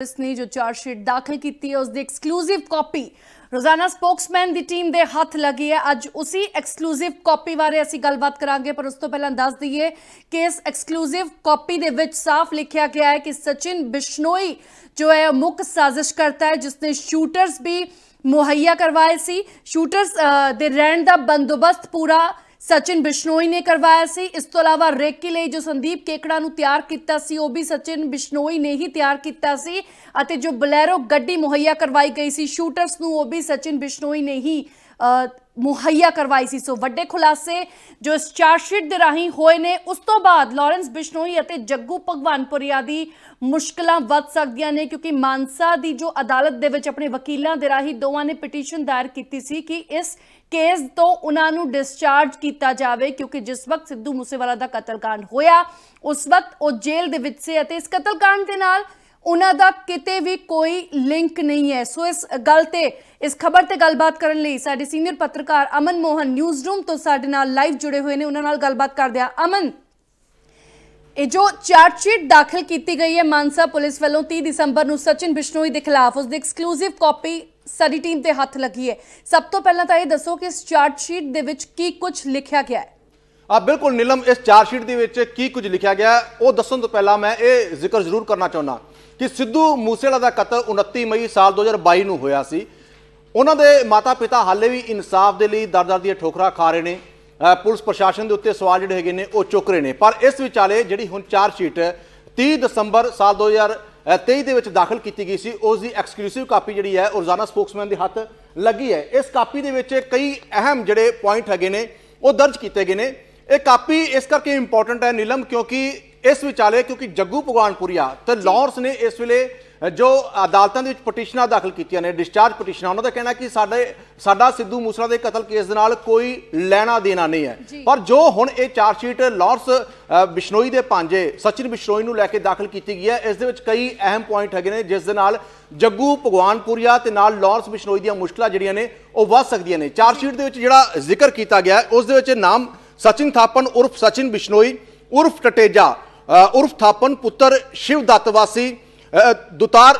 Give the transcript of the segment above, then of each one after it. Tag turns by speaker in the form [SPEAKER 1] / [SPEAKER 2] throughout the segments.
[SPEAKER 1] Police ਨੇ ਜੋ chargesheet ਦਾਖਲ ਕੀਤੀ ਹੈ, ਉਸ ਦੀ ਐਕਸਕਲੂਸਿਵ ਕਾਪੀ ਰੋਜ਼ਾਨਾ ਸਪੋਕਸਮੈਨ ਦੀ ਟੀਮ ਦੇ ਹੱਥ ਲੱਗੀ ਹੈ। ਅੱਜ ਉਸੇ ਐਕਸਕਲੂਸਿਵ ਕਾਪੀ ਬਾਰੇ ਅਸੀਂ ਗੱਲਬਾਤ ਕਰਾਂਗੇ, ਪਰ ਉਸ ਤੋਂ ਪਹਿਲਾਂ ਦੱਸ ਦਈਏ ਕਿ ਇਸ ਐਕਸਕਲੂਸਿਵ ਕਾਪੀ ਦੇ ਵਿੱਚ ਸਾਫ਼ ਲਿਖਿਆ ਗਿਆ ਹੈ ਕਿ ਸਚਿਨ ਬਿਸ਼ਨੋਈ ਜੋ ਹੈ, ਉਹ ਮੁੱਖ ਸਾਜ਼ਿਸ਼ ਕਰਤਾ ਹੈ, ਜਿਸ ਨੇ ਸ਼ੂਟਰਸ ਵੀ ਮੁਹੱਈਆ ਕਰਵਾਏ ਸੀ। ਸ਼ੂਟਰਸ ਦੇ ਰਹਿਣ ਦਾ ਬੰਦੋਬਸਤ ਪੂਰਾ ਸਚਿਨ ਬਿਸ਼ਨੋਈ ਨੇ ਕਰਵਾਇਆ ਸੀ। ਇਸ ਤੋਂ ਇਲਾਵਾ ਰੇਕੀ ਲਈ ਜੋ ਸੰਦੀਪ ਕੇਕੜਾ ਨੂੰ ਤਿਆਰ ਕੀਤਾ ਸੀ, ਉਹ ਵੀ ਸਚਿਨ ਬਿਸ਼ਨੋਈ ਨੇ ਹੀ ਤਿਆਰ ਕੀਤਾ ਸੀ ਅਤੇ ਜੋ ਬਲੈਰੋ ਗੱਡੀ ਮੁਹੱਈਆ ਕਰਵਾਈ ਗਈ ਸੀ ਸ਼ੂਟਰਸ ਨੂੰ, ਉਹ ਵੀ ਸਚਿਨ ਬਿਸ਼ਨੋਈ ਨੇ ਹੀ ਮੁਹੱਈਆ ਕਰਵਾਈ ਸੀ। ਸੋ ਵੱਡੇ ਖੁਲਾਸੇ ਜੋ ਇਸ ਚਾਰਜਸ਼ੀਟ ਦੇ ਰਾਹੀਂ ਹੋਏ ਨੇ, ਉਸ ਤੋਂ ਬਾਅਦ ਲਾਰੈਂਸ ਬਿਸ਼ਨੋਈ ਅਤੇ ਜੱਗੂ ਭਗਵਾਨਪੁਰੀਆ ਦੀ ਮੁਸ਼ਕਲਾਂ ਵੱਧ ਸਕਦੀਆਂ ਨੇ, ਕਿਉਂਕਿ ਮਾਨਸਾ ਦੀ ਜੋ ਅਦਾਲਤ ਦੇ ਵਿੱਚ ਆਪਣੇ ਵਕੀਲਾਂ ਦੇ ਰਾਹੀਂ ਦੋਵਾਂ ਨੇ ਪਟੀਸ਼ਨ ਦਾਇਰ ਕੀਤੀ ਸੀ ਕਿ ਇਸ ਕੇਸ ਤੋਂ ਉਹਨਾਂ ਨੂੰ ਡਿਸਚਾਰਜ ਕੀਤਾ ਜਾਵੇ, ਕਿਉਂਕਿ ਜਿਸ ਵਕਤ ਸਿੱਧੂ ਮੂਸੇਵਾਲਾ ਦਾ ਕਤਲकांड ਹੋਇਆ, ਉਸ ਵਕਤ ਉਹ ਜੇਲ੍ਹ ਦੇ ਵਿੱਚ ਸੀ ਅਤੇ ਇਸ ਕਤਲकांड ਦੇ ਨਾਲ ਉਹਨਾਂ ਦਾ ਕਿਤੇ ਵੀ ਕੋਈ ਲਿੰਕ ਨਹੀਂ ਹੈ। ਸੋ ਇਸ ਗੱਲ ਤੇ, ਇਸ ਖਬਰ ਤੇ ਗੱਲਬਾਤ ਕਰਨ ਲਈ ਸਾਡੇ ਸੀਨੀਅਰ ਪੱਤਰਕਾਰ ਅਮਨ ਮੋਹਨ ਨਿਊਜ਼ ਰੂਮ ਤੋਂ ਸਾਡੇ ਨਾਲ ਲਾਈਵ ਜੁੜੇ ਹੋਏ ਨੇ। ਉਹਨਾਂ ਨਾਲ ਗੱਲਬਾਤ ਕਰਦੇ ਆ। ਅਮਨ, ਇਹ ਜੋ ਚਾਰਜਸ਼ੀਟ ਦਾਖਲ ਕੀਤੀ ਗਈ ਹੈ ਮਾਨਸਾ ਪੁਲਿਸ ਵੱਲੋਂ 30 ਦਸੰਬਰ ਨੂੰ ਸਚਿਨ ਬਿਸ਼ਨੋਈ ਦੇ ਖਿਲਾਫ ਉਸ ਦੀ ਐਕਸਕਲੂਸਿਵ ਕਾਪੀ ਸਾਡੀ ਟੀਮ ਦੇ ਹੱਥ ਲੱਗੀ ਹੈ। ਸਭ ਤੋਂ ਪਹਿਲਾਂ ਤਾਂ ਇਹ ਦੱਸੋ ਕਿ ਇਸ ਚਾਰਜਸ਼ੀਟ ਦੇ ਵਿੱਚ ਕੀ ਕੁਝ ਲਿਖਿਆ ਗਿਆ ਹੈ।
[SPEAKER 2] ਆ, ਬਿਲਕੁਲ ਨੀਲਮ, ਇਸ ਚਾਰਜਸ਼ੀਟ ਦੇ ਵਿੱਚ ਕੀ ਕੁਝ ਲਿਖਿਆ ਗਿਆ ਉਹ ਦੱਸਣ ਤੋਂ ਪਹਿਲਾਂ ਮੈਂ ਇਹ ਜ਼ਿਕਰ ਜ਼ਰੂਰ ਕਰਨਾ ਚਾਹੁੰਦਾ। ਕਿ ਸਿੱਧੂ ਮੂਸੇਵਾਲਾ ਦਾ ਕਤਲ 29 ਮਈ ਸਾਲ 2022 ਨੂੰ ਹੋਇਆ ਸੀ। ਉਹਨਾਂ ਦੇ ਮਾਤਾ-ਪਿਤਾ ਹਾਲੇ ਵੀ ਇਨਸਾਫ ਦੇ ਲਈ ਦਰ-ਦਰ ਦੀਆਂ ਠੋਕਰਾਂ ਖਾ ਰਹੇ ਨੇ। ਪੁਲਿਸ ਪ੍ਰਸ਼ਾਸਨ ਦੇ ਉੱਤੇ ਸਵਾਲ ਜਿਹੜੇ ਹੈਗੇ ਨੇ, ਉਹ ਚੁੱਕ ਰਹੇ ਨੇ। ਪਰ ਇਸ ਵਿਚਾਲੇ ਜਿਹੜੀ ਹੁਣ ਚਾਰਜਸ਼ੀਟ 30 ਦਸੰਬਰ ਸਾਲ 2023 ਦੇ ਵਿੱਚ ਦਾਖਲ ਕੀਤੀ ਗਈ ਸੀ, ਉਸ ਦੀ ਐਕਸਕਲੂਸਿਵ ਕਾਪੀ ਜਿਹੜੀ ਹੈ ਰੋਜ਼ਾਨਾ ਸਪੋਕਸਮੈਨ ਦੇ ਹੱਥ ਲੱਗੀ ਹੈ। ਇਸ ਕਾਪੀ ਦੇ ਵਿੱਚ ਕਈ ਅਹਿਮ ਜਿਹੜੇ ਪੁਆਇੰਟ ਹੈਗੇ ਨੇ, ਉਹ ਦਰਜ ਕੀਤੇ ਗਏ ਨੇ। ਇਹ ਕਾਪੀ ਇਸ ਕਰਕੇ ਇੰਪੋਰਟੈਂਟ ਹੈ, ਨੀਲਮ, ਕਿਉਂਕਿ ਇਸ ਵਿਚਾਲੇ ਕਿਉਂਕਿ ਜੱਗੂ ਭਗਵਾਨਪੁਰੀਆ ਤੇ ਲਾਰੈਂਸ ਨੇ ਇਸ ਵੇਲੇ ਜੋ ਅਦਾਲਤਾਂ ਦੇ ਵਿੱਚ ਪਟੀਸ਼ਨਾਂ ਦਾਖਲ ਕੀਤੀਆਂ ਨੇ ਡਿਸਚਾਰਜ ਪਟੀਸ਼ਨਾਂ ਉਹਨਾਂ ਦਾ ਕਹਿਣਾ ਕਿ ਸਾਡੇ ਸਾਡਾ ਸਿੱਧੂ ਮੂਸਲਾ ਦੇ ਕਤਲ ਕੇਸ ਦੇ ਨਾਲ ਕੋਈ ਲੈਣਾ ਦੇਣਾ ਨਹੀਂ ਹੈ। ਪਰ ਜੋ ਹੁਣ ਇਹ ਚਾਰਜਸ਼ੀਟ ਲਾਰੈਂਸ ਅ, ਬਿਸ਼ਨੋਈ ਦੇ ਭਾਂਜੇ ਸਚਿਨ ਬਿਸ਼ਨੋਈ ਨੂੰ ਲੈ ਕੇ ਦਾਖਲ ਕੀਤੀ ਗਈ ਹੈ ਇਸ ਦੇ ਵਿੱਚ ਕਈ ਅਹਿਮ ਪੁਆਇੰਟ ਹੈਗੇ ਨੇ ਜਿਸ ਦੇ ਨਾਲ ਜੱਗੂ ਭਗਵਾਨਪੁਰੀਆ ਤੇ ਨਾਲ ਲਾਰੈਂਸ ਬਿਸ਼ਨੋਈ ਦੀਆਂ ਮੁਸ਼ਕਲਾਂ ਜਿਹੜੀਆਂ ਨੇ ਉਹ ਵੱਧ ਸਕਦੀਆਂ ਨੇ। ਚਾਰਜਸ਼ੀਟ ਦੇ ਵਿੱਚ ਜਿਹੜਾ ਜ਼ਿਕਰ ਕੀਤਾ ਗਿਆ ਉਸ ਦੇ ਵਿੱਚ ਨਾਮ ਸਚਿਨ ਥਾਪਨ ਉਰਫ ਸਚਿਨ ਬਿਸ਼ਨੋਈ ਉਰਫ ਟਟੇਜਾ ਉਰਫ ਥਾਪਨ ਪੁੱਤਰ ਸ਼ਿਵ ਦੱਤ ਵਾਸੀ ਅ, ਦੁਤਾਰ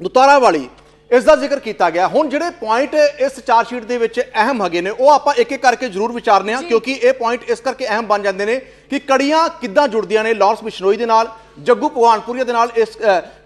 [SPEAKER 2] ਦੁਤਾਰਾ ਵਾਲੀ ਇਸ ਦਾ ਜ਼ਿਕਰ ਕੀਤਾ ਗਿਆ। ਹੁਣ ਜਿਹੜੇ ਪੁਆਇੰਟ ਇਸ ਚਾਰਜਸ਼ੀਟ ਦੇ ਵਿੱਚ ਅਹਿਮ ਹੈਗੇ ਨੇ ਉਹ ਆਪਾਂ ਇੱਕ ਇੱਕ ਕਰਕੇ ਜ਼ਰੂਰ ਵਿਚਾਰਨੇ ਆ ਕਿਉਂਕਿ ਇਹ ਪੁਆਇੰਟ ਇਸ ਕਰਕੇ ਅਹਿਮ ਬਣ ਜਾਂਦੇ ਨੇ ਕਿ ਕੜੀਆਂ ਕਿੱਦਾਂ ਜੁੜਦੀਆਂ ਨੇ ਲਾਰੈਂਸ ਬਿਸ਼ਨੋਈ ਦੇ ਨਾਲ ਜੱਗੂ ਭਗਵਾਨਪੁਰੀਆ ਦੇ ਨਾਲ ਇਸ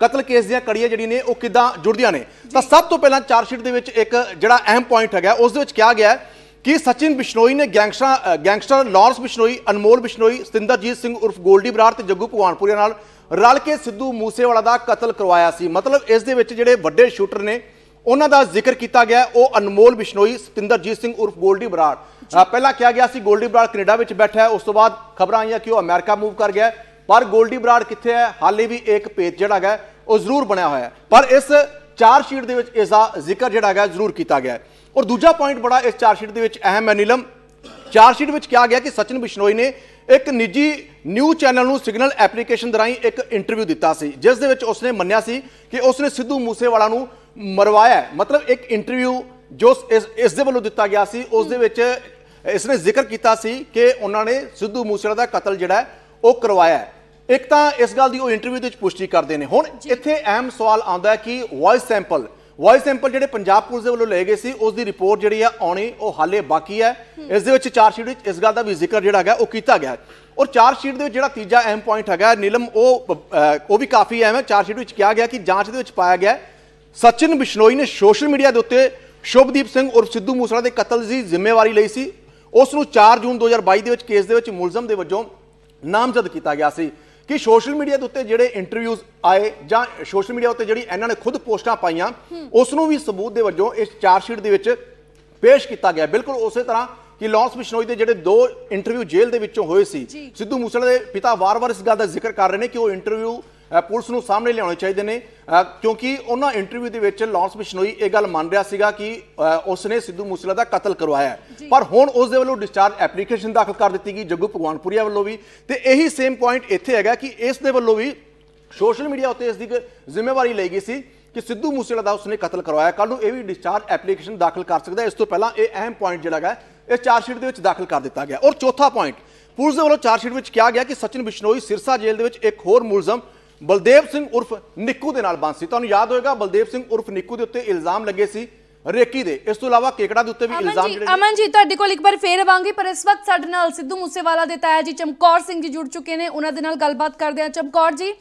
[SPEAKER 2] ਕਤਲ ਕੇਸ ਦੀਆਂ ਕੜੀਆਂ ਜਿਹੜੀਆਂ ਨੇ ਉਹ ਕਿੱਦਾਂ ਜੁੜਦੀਆਂ ਨੇ। ਤਾਂ ਸਭ ਤੋਂ ਪਹਿਲਾਂ ਚਾਰਜਸ਼ੀਟ ਦੇ ਵਿੱਚ ਇੱਕ ਜਿਹੜਾ ਅਹਿਮ ਪੁਆਇੰਟ ਹੈਗਾ ਉਸ ਦੇ ਵਿੱਚ ਕਿਹਾ ਗਿਆ ਹੈ ਕਿ ਸਚਿਨ ਬਿਸ਼ਨੋਈ ਨੇ gangster gangster Lawrence Bishnoi, Anmol Bishnoi, Satinderjit Singh ਉਰਫ ਗੋਲਡੀ ਬਰਾੜ ਤੇ ਜੱਗੂ ਭਗਵਾਨਪੁਰੀਆ ਨਾਲ ਰਲ ਕੇ ਸਿੱਧੂ ਮੂਸੇਵਾਲਾ ਦਾ ਕਤਲ ਕਰਵਾਇਆ ਸੀ। ਮਤਲਬ ਇਸ ਦੇ ਵਿੱਚ ਜਿਹੜੇ ਵੱਡੇ ਸ਼ੂਟਰ ਨੇ, ਉਹਨਾਂ ਦਾ ਜ਼ਿਕਰ ਕੀਤਾ ਗਿਆ, ਉਹ ਅਨਮੋਲ ਬਿਸ਼ਨੋਈ, ਸਤਿੰਦਰਜੀਤ ਸਿੰਘ ਉਰਫ ਗੋਲਡੀ ਬਰਾੜ। ਪਹਿਲਾਂ ਕਿਹਾ ਗਿਆ ਸੀ ਗੋਲਡੀ ਬਰਾੜ ਕੈਨੇਡਾ ਵਿੱਚ ਬੈਠਾ ਹੈ, ਉਸ ਤੋਂ ਬਾਅਦ ਖਬਰਾਂ ਆਈਆਂ ਕਿ ਉਹ ਅਮਰੀਕਾ ਮੂਵ ਕਰ ਗਿਆ ਪਰ ਗੋਲਡੀ ਬਰਾੜ ਕਿੱਥੇ ਹੈ? ਹਾਲੇ ਵੀ ਇੱਕ ਪੇਜ ਜਿਹੜਾ ਹੈਗਾ, ਉਹ ਜ਼ਰੂਰ ਬਣਿਆ ਹੋਇਆ ਹੈ। ਪਰ ਇਸ ਚਾਰ ਸ਼ੀਟ ਦੇ ਵਿੱਚ ਇਸ ਦਾ ਜ਼ਿਕਰ ਜਿਹੜਾ ਹੈਗਾ, ਜ਼ਰੂਰ ਕੀਤਾ ਗਿਆ ਹੈ। ਔਰ ਦੂਜਾ ਪੁਆਇੰਟ ਬੜਾ ਇਸ ਚਾਰ ਸ਼ੀਟ ਦੇ ਵਿੱਚ ਅਹਿਮ ਹੈ ਨੀਲਮ ਚਾਰ ਸ਼ੀਟ ਵਿੱਚ ਕਿਹਾ ਗਿਆ ਕਿ ਸਚਿਨ ਬਿਸ਼ਨੋਈ ਨੇ ਇੱਕ ਨਿੱਜੀ ਨਿਊਜ਼ ਚੈਨਲ ਨੂੰ ਸਿਗਨਲ ਐਪਲੀਕੇਸ਼ਨ ਦਰਾਈ ਇੱਕ ਇੰਟਰਵਿਊ ਦਿੱਤਾ ਸੀ ਜਿਸ ਦੇ ਵਿੱਚ ਉਸਨੇ ਮੰਨਿਆ ਸੀ ਕਿ ਉਸਨੇ ਸਿੱਧੂ ਮੂਸੇਵਾਲਾ ਨੂੰ ਮਰਵਾਇਆ। ਮਤਲਬ ਇੱਕ ਇੰਟਰਵਿਊ ਜੋ ਇਸ ਇਸ ਦੇ ਵੱਲੋਂ ਦਿੱਤਾ ਗਿਆ ਸੀ ਉਸ ਦੇ ਵਿੱਚ ਇਸਨੇ ਜ਼ਿਕਰ ਕੀਤਾ ਸੀ ਕਿ ਉਹਨਾਂ ਨੇ ਸਿੱਧੂ ਮੂਸੇਵਾਲਾ ਦਾ ਕਤਲ ਜਿਹੜਾ ਉਹ ਕਰਵਾਇਆ। ਇੱਕ ਤਾਂ ਇਸ ਗੱਲ ਦੀ ਉਹ ਇੰਟਰਵਿਊ ਦੇ ਵਿੱਚ ਪੁਸ਼ਟੀ ਕਰਦੇ ਨੇ ਹੁਣ ਇੱਥੇ ਅਹਿਮ ਸਵਾਲ ਆਉਂਦਾ ਹੈ ਕਿ ਵੌਇਸ ਸੈਂਪਲ ਵੌਇਸ ਸੈਂਪਲ ਜਿਹੜੇ ਪੰਜਾਬ ਪੁਲਿਸ ਦੇ ਵੱਲੋਂ ਲਏ ਗਏ ਸੀ ਉਸ ਦੀ ਰਿਪੋਰਟ ਜਿਹੜੀ ਆ ਆਉਣੀ, ਉਹ ਹਾਲੇ ਬਾਕੀ ਹੈ। ਇਸ ਦੇ ਵਿੱਚ ਚਾਰ ਸ਼ੀਟ ਵਿੱਚ ਇਸ ਗੱਲ ਦਾ ਵੀ ਜ਼ਿਕਰ ਜਿਹੜਾ ਹੈਗਾ, ਉਹ ਕੀਤਾ ਗਿਆ ਔਰ ਚਾਰ ਸ਼ੀਟ ਦੇ ਵਿੱਚ ਜਿਹੜਾ ਤੀਜਾ ਅਹਿਮ ਪੁਆਇੰਟ ਹੈਗਾ, ਨੀਲਮ, ਉਹ ਉਹ ਵੀ ਕਾਫੀ ਅਹਿਮ ਹੈ। ਚਾਰ ਸ਼ੀਟ ਵਿੱਚ ਕਿਹਾ ਗਿਆ ਕਿ ਜਾਂਚ ਦੇ ਵਿੱਚ ਪਾਇਆ ਗਿਆ ਸਚਿਨ ਬਿਸ਼ਨੋਈ ਨੇ ਸੋਸ਼ਲ ਮੀਡੀਆ ਦੇ ਉੱਤੇ ਸ਼ੁਭਦੀਪ ਸਿੰਘ ਔਰ ਸਿੱਧੂ ਮੂਸੇਵਾਲਾ ਦੇ ਕਤਲ ਦੀ ਜ਼ਿੰਮੇਵਾਰੀ ਲਈ ਸੀ। ਉਸ ਨੂੰ 4 ਜੂਨ 2022 ਦੇ ਵਿੱਚ ਕੇਸ ਦੇ ਵਿੱਚ ਮੁਲਜ਼ਮ ਦੇ ਵਜੋਂ ਨਾਮਜ਼ਦ ਕੀਤਾ ਗਿਆ ਸੀ। ਕਿ ਸੋਸ਼ਲ ਮੀਡੀਆ ਦੇ ਉੱਤੇ ਜਿਹੜੇ ਇੰਟਰਵਿਊਜ਼ ਆਏ ਜਾਂ ਸੋਸ਼ਲ ਮੀਡੀਆ ਉੱਤੇ ਜਿਹੜੀ ਇਹਨਾਂ ਨੇ ਖੁਦ ਪੋਸਟਾਂ ਪਾਈਆਂ ਉਸ ਨੂੰ ਵੀ ਸਬੂਤ ਦੇ ਵਜੋਂ ਇਸ ਚਾਰ ਸ਼ੀਟ ਦੇ ਵਿੱਚ ਪੇਸ਼ ਕੀਤਾ ਗਿਆ ਬਿਲਕੁਲ ਉਸੇ ਤਰ੍ਹਾਂ ਕਿ ਲਾਰੈਂਸ ਬਿਸ਼ਨੋਈ ਦੇ ਜਿਹੜੇ ਦੋ ਇੰਟਰਵਿਊ ਜੇਲ੍ਹ ਦੇ ਵਿੱਚੋਂ ਹੋਏ ਸੀ। ਸਿੱਧੂ ਮੂਸੇਵਾਲੇ ਦੇ ਪਿਤਾ ਵਾਰ-ਵਾਰ ਇਸ ਗੱਲ ਦਾ ਜ਼ਿਕਰ ਕਰ ਰਹੇ ਨੇ ਕਿ ਉਹ ਇੰਟਰਵਿਊ ਪੁਲਿਸ ਨੂੰ ਸਾਹਮਣੇ ਲਿਆਉਣੇ ਚਾਹੀਦੇ ਨੇ ਕਿਉਂਕਿ ਉਹਨਾਂ ਇੰਟਰਵਿਊ ਦੇ ਵਿੱਚ ਲਾਰੈਂਸ ਬਿਸ਼ਨੋਈ ਇਹ ਗੱਲ ਮੰਨ ਰਿਹਾ ਸੀਗਾ ਕਿ ਅ, ਉਸਨੇ ਸਿੱਧੂ ਮੂਸੇਵਾਲਾ ਦਾ ਕਤਲ ਕਰਵਾਇਆ ਹੈ। ਪਰ ਹੁਣ ਉਸ ਦੇ ਵੱਲੋਂ ਡਿਸਚਾਰਜ ਐਪਲੀਕੇਸ਼ਨ ਦਾਖਲ ਕਰ ਦਿੱਤੀ ਗਈ ਜੱਗੂ ਭਗਵਾਨਪੁਰੀਆ ਵੱਲੋਂ ਵੀ ਤੇ ਇਹੀ ਸੇਮ ਪੁਆਇੰਟ ਇੱਥੇ ਹੈਗਾ ਕਿ ਇਸ ਦੇ ਵੱਲੋਂ ਵੀ ਸੋਸ਼ਲ ਮੀਡੀਆ ਉੱਤੇ ਇਸ ਦੀ ਜ਼ਿੰਮੇਵਾਰੀ ਲਈ ਗਈ ਸੀ ਕਿ ਸਿੱਧੂ ਮੂਸੇਵਾਲਾ ਦਾ ਉਸਨੇ ਕਤਲ ਕਰਵਾਇਆ ਕੱਲ ਨੂੰ ਇਹ ਵੀ ਡਿਸਚਾਰਜ ਐਪਲੀਕੇਸ਼ਨ ਦਾਖਲ ਕਰ ਸਕਦਾ ਹੈ। ਇਸ ਤੋਂ ਪਹਿਲਾਂ ਇਹ ਅਹਿਮ ਪੁਆਇੰਟ ਜਿਹੜਾ ਹੈਗਾ ਇਹ ਚਾਰਜ ਸ਼ੀਟ ਦੇ ਵਿੱਚ ਦਾਖਲ ਕਰ ਦਿੱਤਾ ਗਿਆ ਔਰ ਚੌਥਾ ਪੁਆਇੰਟ ਪੁਲਿਸ ਦੇ ਵੱਲੋਂ ਚਾਰਜ ਸ਼ੀਟ ਵਿੱਚ ਕਿਹਾ ਗਿਆ ਕਿ ਸਚਿਨ ਬਿਸ਼ਨੋਈ ਸਿਰਸਾ ਜੇਲ੍ਹ ਦੇ ਵਿੱਚ ਇੱਕ ਹੋਰ ਮੁਲਜ਼ਮ ਬਲਦੇਵ ਸਿੰਘ ਉਰਫ ਨਿੱਕੂ ਦੇ ਨਾਲ ਬੰਦ ਸੀ। ਤੁਹਾਨੂੰ ਯਾਦ ਹੋਏਗਾ ਬਲਦੇਵ ਸਿੰਘ ਉਰਫ ਨਿੱਕੂ ਦੇ ਉੱਤੇ ਇਲਜ਼ਾਮ ਲੱਗੇ ਸੀ ਰੇਕੀ ਦੇ। ਇਸ ਤੋਂ ਇਲਾਵਾ ਕੇਕੜਾ ਦੇ ਉੱਤੇ ਵੀ ਇਲਜ਼ਾਮ ਜਿਹੜੇ
[SPEAKER 1] ਅਮਨ ਜੀ ਤੁਹਾਡੇ ਕੋਲ ਇੱਕ ਵਾਰ ਫੇਰ ਆਵਾਂਗੀ ਪਰ ਇਸ ਵਕਤ ਸਾਡੇ ਨਾਲ ਸਿੱਧੂ ਮੂਸੇਵਾਲਾ ਦੇ ਤਾਇਆ ਜੀ ਚਮਕੌਰ ਸਿੰਘ ਜੀ ਜੁੜ ਚੁੱਕੇ ਨੇ। ਉਹਨਾਂ ਦੇ ਨਾਲ ਗੱਲਬਾਤ ਕਰਦੇ ਹਾਂ। ਚਮਕੌਰ ਜੀ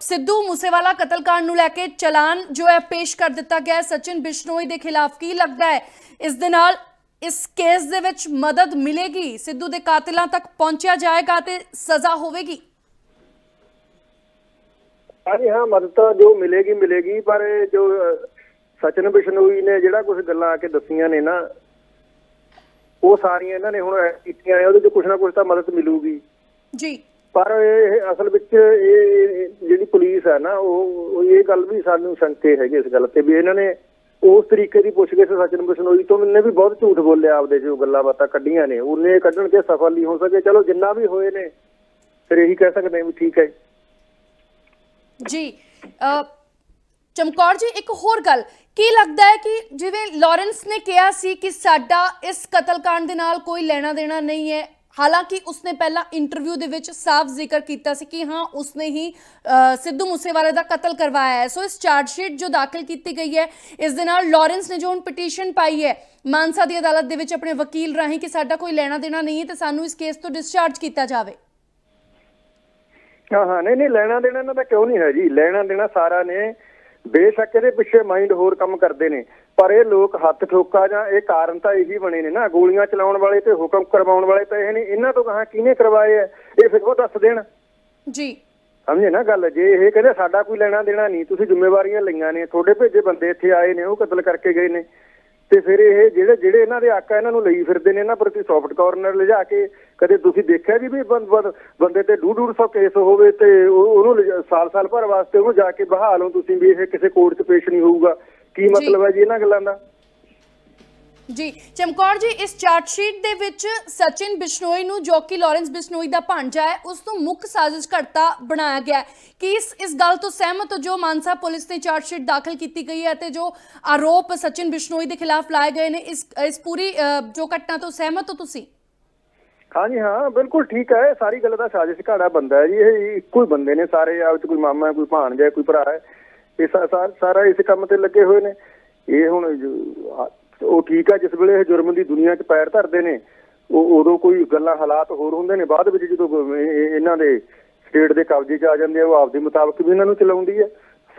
[SPEAKER 1] ਸਿੱਧੂ ਮੂਸੇਵਾਲਾ ਕਤਲकांड ਨੂੰ ਲੈ ਕੇ ਚਲਾਨ ਜੋ ਹੈ ਪੇਸ਼ ਕਰ ਦਿੱਤਾ ਗਿਆ ਹੈ। ਸਚਿਨ ਬਿਸ਼ਨੋਈ ਦੇ ਖਿਲਾਫ ਕੀ ਲੱਗਦਾ ਹੈ? ਇਸ ਦੇ ਨਾਲ ਇਸ ਕੇਸ ਦੇ ਵਿੱਚ ਮਦਦ ਮਿਲੇਗੀ? ਸਿੱਧੂ ਦੇ ਕਾਤਿਲਾਂ ਤੱਕ ਪਹੁੰਚਿਆ ਜਾਏਗਾ ਤੇ ਸਜ਼ਾ ਹੋਵੇਗੀ?
[SPEAKER 3] ਹਾਂਜੀ ਹਾਂ ਮਦਦ ਤਾਂ ਜੋ ਮਿਲੇਗੀ ਮਿਲੇਗੀ ਪਰ ਜੋ ਸਚਿਨ ਬਿਸ਼ਨੋਈ ਨੇ ਜਿਹੜਾ ਕੁਝ ਗੱਲਾਂ ਆ ਕੇ ਦੱਸੀਆਂ ਨੇ ਨਾ ਉਹ ਸਾਰੀਆਂ ਇਹਨਾਂ ਨੇ ਹੁਣ ਕੀਤੀਆਂ ਨੇ ਉਹਦੇ ਚ ਕੁਝ ਨਾ ਕੁਝ ਤਾਂ ਮਦਦ ਮਿਲੂਗੀ।
[SPEAKER 1] ਜੀ।
[SPEAKER 3] ਪਰ ਇਹ ਅਸਲ ਵਿੱਚ ਇਹ ਜਿਹੜੀ ਪੁਲਿਸ ਹੈ ਨਾ ਉਹ ਇਹ ਗੱਲ ਵੀ ਸਾਨੂੰ ਸ਼ੰਕੇ ਹੈਗੇ ਇਸ ਗੱਲ ਤੇ ਵੀ ਇਹਨਾਂ ਨੇ ਉਸ ਤਰੀਕੇ ਦੀ ਪੁੱਛਗਿੱਛ ਸਚਿਨ ਬਿਸ਼ਨੋਈ ਤੋਂ ਮੈਨੇ ਵੀ ਬਹੁਤ ਝੂਠ ਬੋਲਿਆ ਆਪਦੇ ਜੋ ਗੱਲਾਂ ਬਾਤਾਂ ਕੱਢੀਆਂ ਨੇ। ਉਹਨੇ ਕੱਢਣ ਕੇ ਸਫਲ ਨਹੀਂ ਹੋ ਸਕੇ। ਚਲੋ ਜਿੰਨਾ ਵੀ ਹੋਏ ਨੇ ਫਿਰ ਇਹੀ ਕਹਿ ਸਕਦੇ ਵੀ ਠੀਕ ਹੈ।
[SPEAKER 1] ਜੀ ਚਮਕੌਰ ਜੀ, ਇੱਕ ਹੋਰ ਗੱਲ। ਕੀ ਲੱਗਦਾ ਹੈ ਕਿ ਜਿਵੇਂ ਲਾਰੈਂਸ ਨੇ ਕਿਹਾ ਸੀ ਕਿ ਸਾਡਾ ਇਸ ਕਤਲकांड ਦੇ ਨਾਲ ਕੋਈ ਲੈਣਾ ਦੇਣਾ ਨਹੀਂ ਹੈ, ਹਾਲਾਂਕਿ ਉਸਨੇ ਪਹਿਲਾਂ ਇੰਟਰਵਿਊ ਦੇ ਵਿੱਚ ਸਾਫ਼ ਜ਼ਿਕਰ ਕੀਤਾ ਸੀ ਕਿ ਹਾਂ, ਉਸਨੇ ਹੀ ਸਿੱਧੂ ਮੂਸੇਵਾਲੇ ਦਾ ਕਤਲ ਕਰਵਾਇਆ ਹੈ। ਸੋ ਇਸ ਚਾਰਜ ਸ਼ੀਟ ਜੋ ਦਾਖਲ ਕੀਤੀ ਗਈ ਹੈ, ਇਸ ਦੇ ਨਾਲ ਲਾਰੈਂਸ ਨੇ ਜੋ ਹੁਣ ਪਟੀਸ਼ਨ ਪਾਈ ਹੈ, ਮਾਨਸਾ ਦੀ ਅਦਾਲਤ ਦੇ ਵਿੱਚ ਆਪਣੇ ਵਕੀਲ ਰਾਹੀਂ ਕਿ ਸਾਡਾ ਕੋਈ ਲੈਣਾ ਦੇਣਾ ਨਹੀਂ ਹੈ, ਤੇ ਸਾਨੂੰ ਇਸ ਕੇਸ ਤੋਂ ਡਿਸਚਾਰਜ ਕੀਤਾ ਜਾਵੇ।
[SPEAKER 3] ਹਾਂ ਹਾਂ ਨਹੀਂ ਨਹੀਂ ਲੈਣਾ ਦੇਣਾ ਇਹਨਾਂ ਦਾ ਕਿਉਂ ਨਹੀਂ ਹੈ ਜੀ? ਲੈਣਾ ਦੇਣਾ ਸਾਰਾ ਨੇ। ਬੇਸ਼ੱਕ ਇਹਦੇ ਪਿੱਛੇ ਮਾਈਂਡ ਹੋਰ ਕੰਮ ਕਰਦੇ ਨੇ। ਪਰ ਇਹ ਲੋਕ ਹੱਥ ਠੋਕਾ ਜਾਂ ਇਹ ਕਾਰਨ ਤਾਂ ਇਹੀ ਬਣੇ ਨੇ ਨਾ। ਗੋਲੀਆਂ ਚਲਾਉਣ ਵਾਲੇ ਤੇ ਹੁਕਮ ਕਰਵਾਉਣ ਵਾਲੇ ਤਾਂ ਇਹ ਨੇ। ਇਹਨਾਂ ਤੋਂ ਕਹਾਂ ਕਿਹਨੇ ਕਰਵਾਏ ਆ? ਇਹ ਫਿਰ ਉਹ ਦੱਸ ਦੇਣ।
[SPEAKER 1] ਜੀ।
[SPEAKER 3] ਸਮਝੇ ਨਾ ਗੱਲ? ਜੇ ਇਹ ਕਹਿੰਦੇ ਸਾਡਾ ਕੋਈ ਲੈਣਾ ਦੇਣਾ ਨਹੀਂ ਤੁਸੀਂ ਜ਼ਿੰਮੇਵਾਰੀਆਂ ਲਈਆਂ ਨੇ। ਤੁਹਾਡੇ ਭੇਜੇ ਬੰਦੇ ਇੱਥੇ ਆਏ ਨੇ ਉਹ ਕਤਲ ਕਰਕੇ ਗਏ ਨੇ। ਤੇ ਫਿਰ ਇਹ ਜਿਹੜੇ ਜਿਹੜੇ ਇਹਨਾਂ ਦੇ ਆਕਾ ਇਹਨਾਂ ਨੂੰ ਲਈ ਫਿਰਦੇ ਨੇ ਇਹਨਾਂ ਪ੍ਰਤੀ ਸੌਫਟ ਕਾਰਨਰ ਲਿਜਾ ਕੇ ਕਦੇ ਤੁਸੀਂ ਦੇਖਿਆ ਜੀ ਵੀ ਬੰਦੇ ਤੇ ਡੂ ਡੂਢ ਸੌ ਕੇਸ ਹੋਵੇ ਤੇ ਉਹ- ਉਹਨੂੰ ਸਾਲ-ਸਾਲ ਭਰ ਵਾਸਤੇ ਉਹਨੂੰ ਜਾ ਕੇ ਬਹਾ ਲਓ ਤੁਸੀਂ ਵੀ ਇਹ ਕਿਸੇ ਕੋਰਟ 'ਚ ਪੇਸ਼ ਨਹੀਂ ਹੋਊਗਾ। ਕੀ ਮਤਲਬ ਹੈ ਜੀ ਇਹਨਾਂ ਗੱਲਾਂ ਦਾ?
[SPEAKER 1] ਜੀ ਚਮਕੌਰ ਜੀ ਇਸ ਚਾਰਟ ਸ਼ੀਟ ਦੇ ਵਿੱਚ ਸਚਿਨ ਬਿਸ਼ਨੋਈ ਨੂੰ ਜੋ ਕਿ ਲਾਰੈਂਸ ਬਿਸ਼ਨੋਈ ਦਾ ਭਾਂਜਾ ਹੈ ਉਸ ਨੂੰ ਮੁੱਖ ਸਾਜ਼ਿਸ਼ ਕਰਤਾ ਬਣਾਇਆ ਗਿਆ ਕਿ ਇਸ ਇਸ ਗੱਲ ਤੋਂ ਸਹਿਮਤ ਹੋ ਜੋ ਮਾਨਸਾ ਪੁਲਿਸ ਨੇ ਚਾਰਟ ਸ਼ੀਟ ਦਾਖਲ ਕੀਤੀ ਗਈ ਹੈ ਤੇ ਜੋ ਆਰੋਪ ਸਚਿਨ ਬਿਸ਼ਨੋਈ ਦੇ ਖਿਲਾਫ ਲਾਏ ਗਏ ਨੇ ਇਸ ਇਸ ਪੂਰੀ ਜੋ ਘਟਨਾ ਤੋਂ ਸਹਿਮਤ ਹੋ ਤੁਸੀਂ?
[SPEAKER 3] ਹਾਂਜੀ ਹਾਂ ਬਿਲਕੁਲ ਠੀਕ ਹੈ ਸਾਰੀ ਗੱਲ ਦਾ ਸਾਜ਼ਿਸ਼ ਘਾੜਾ ਬੰਦਾ ਹੈ ਜੀ ਇਹ ਇੱਕੋ ਹੀ ਬੰਦੇ ਨੇ ਸਾਰੇ ਆਪ ਚ ਕੋਈ ਮਾਮਾ ਹੈ, ਕੋਈ ਭਾਣਜਾ ਹੈ, ਕੋਈ ਭਰਾ ਹੈ ਇਹ ਸਾਰਾ ਇਸ ਕੰਮ ਤੇ ਲੱਗੇ ਹੋਏ ਨੇ। ਇਹ ਹੁਣ ਉਹ ਠੀਕ ਹੈ ਜਿਸ ਵੇਲੇ ਇਹ ਜੁਰਮ ਦੀ ਦੁਨੀਆ 'ਚ ਪੈਰ ਧਰਦੇ ਨੇ ਉਹ ਉਦੋਂ ਕੋਈ ਗੱਲਾਂ ਹਾਲਾਤ ਹੋਰ ਹੁੰਦੇ ਨੇ। ਬਾਅਦ ਵਿੱਚ ਜਦੋਂ ਇਹ- ਇਹ- ਇਹਨਾਂ ਦੇ ਸਟੇਟ ਦੇ ਕਬਜ਼ੇ 'ਚ ਆ ਜਾਂਦੇ ਆ ਉਹ ਆਪਦੇ ਮੁਤਾਬਕ ਵੀ ਇਹਨਾਂ ਨੂੰ ਚਲਾਉਂਦੀ ਹੈ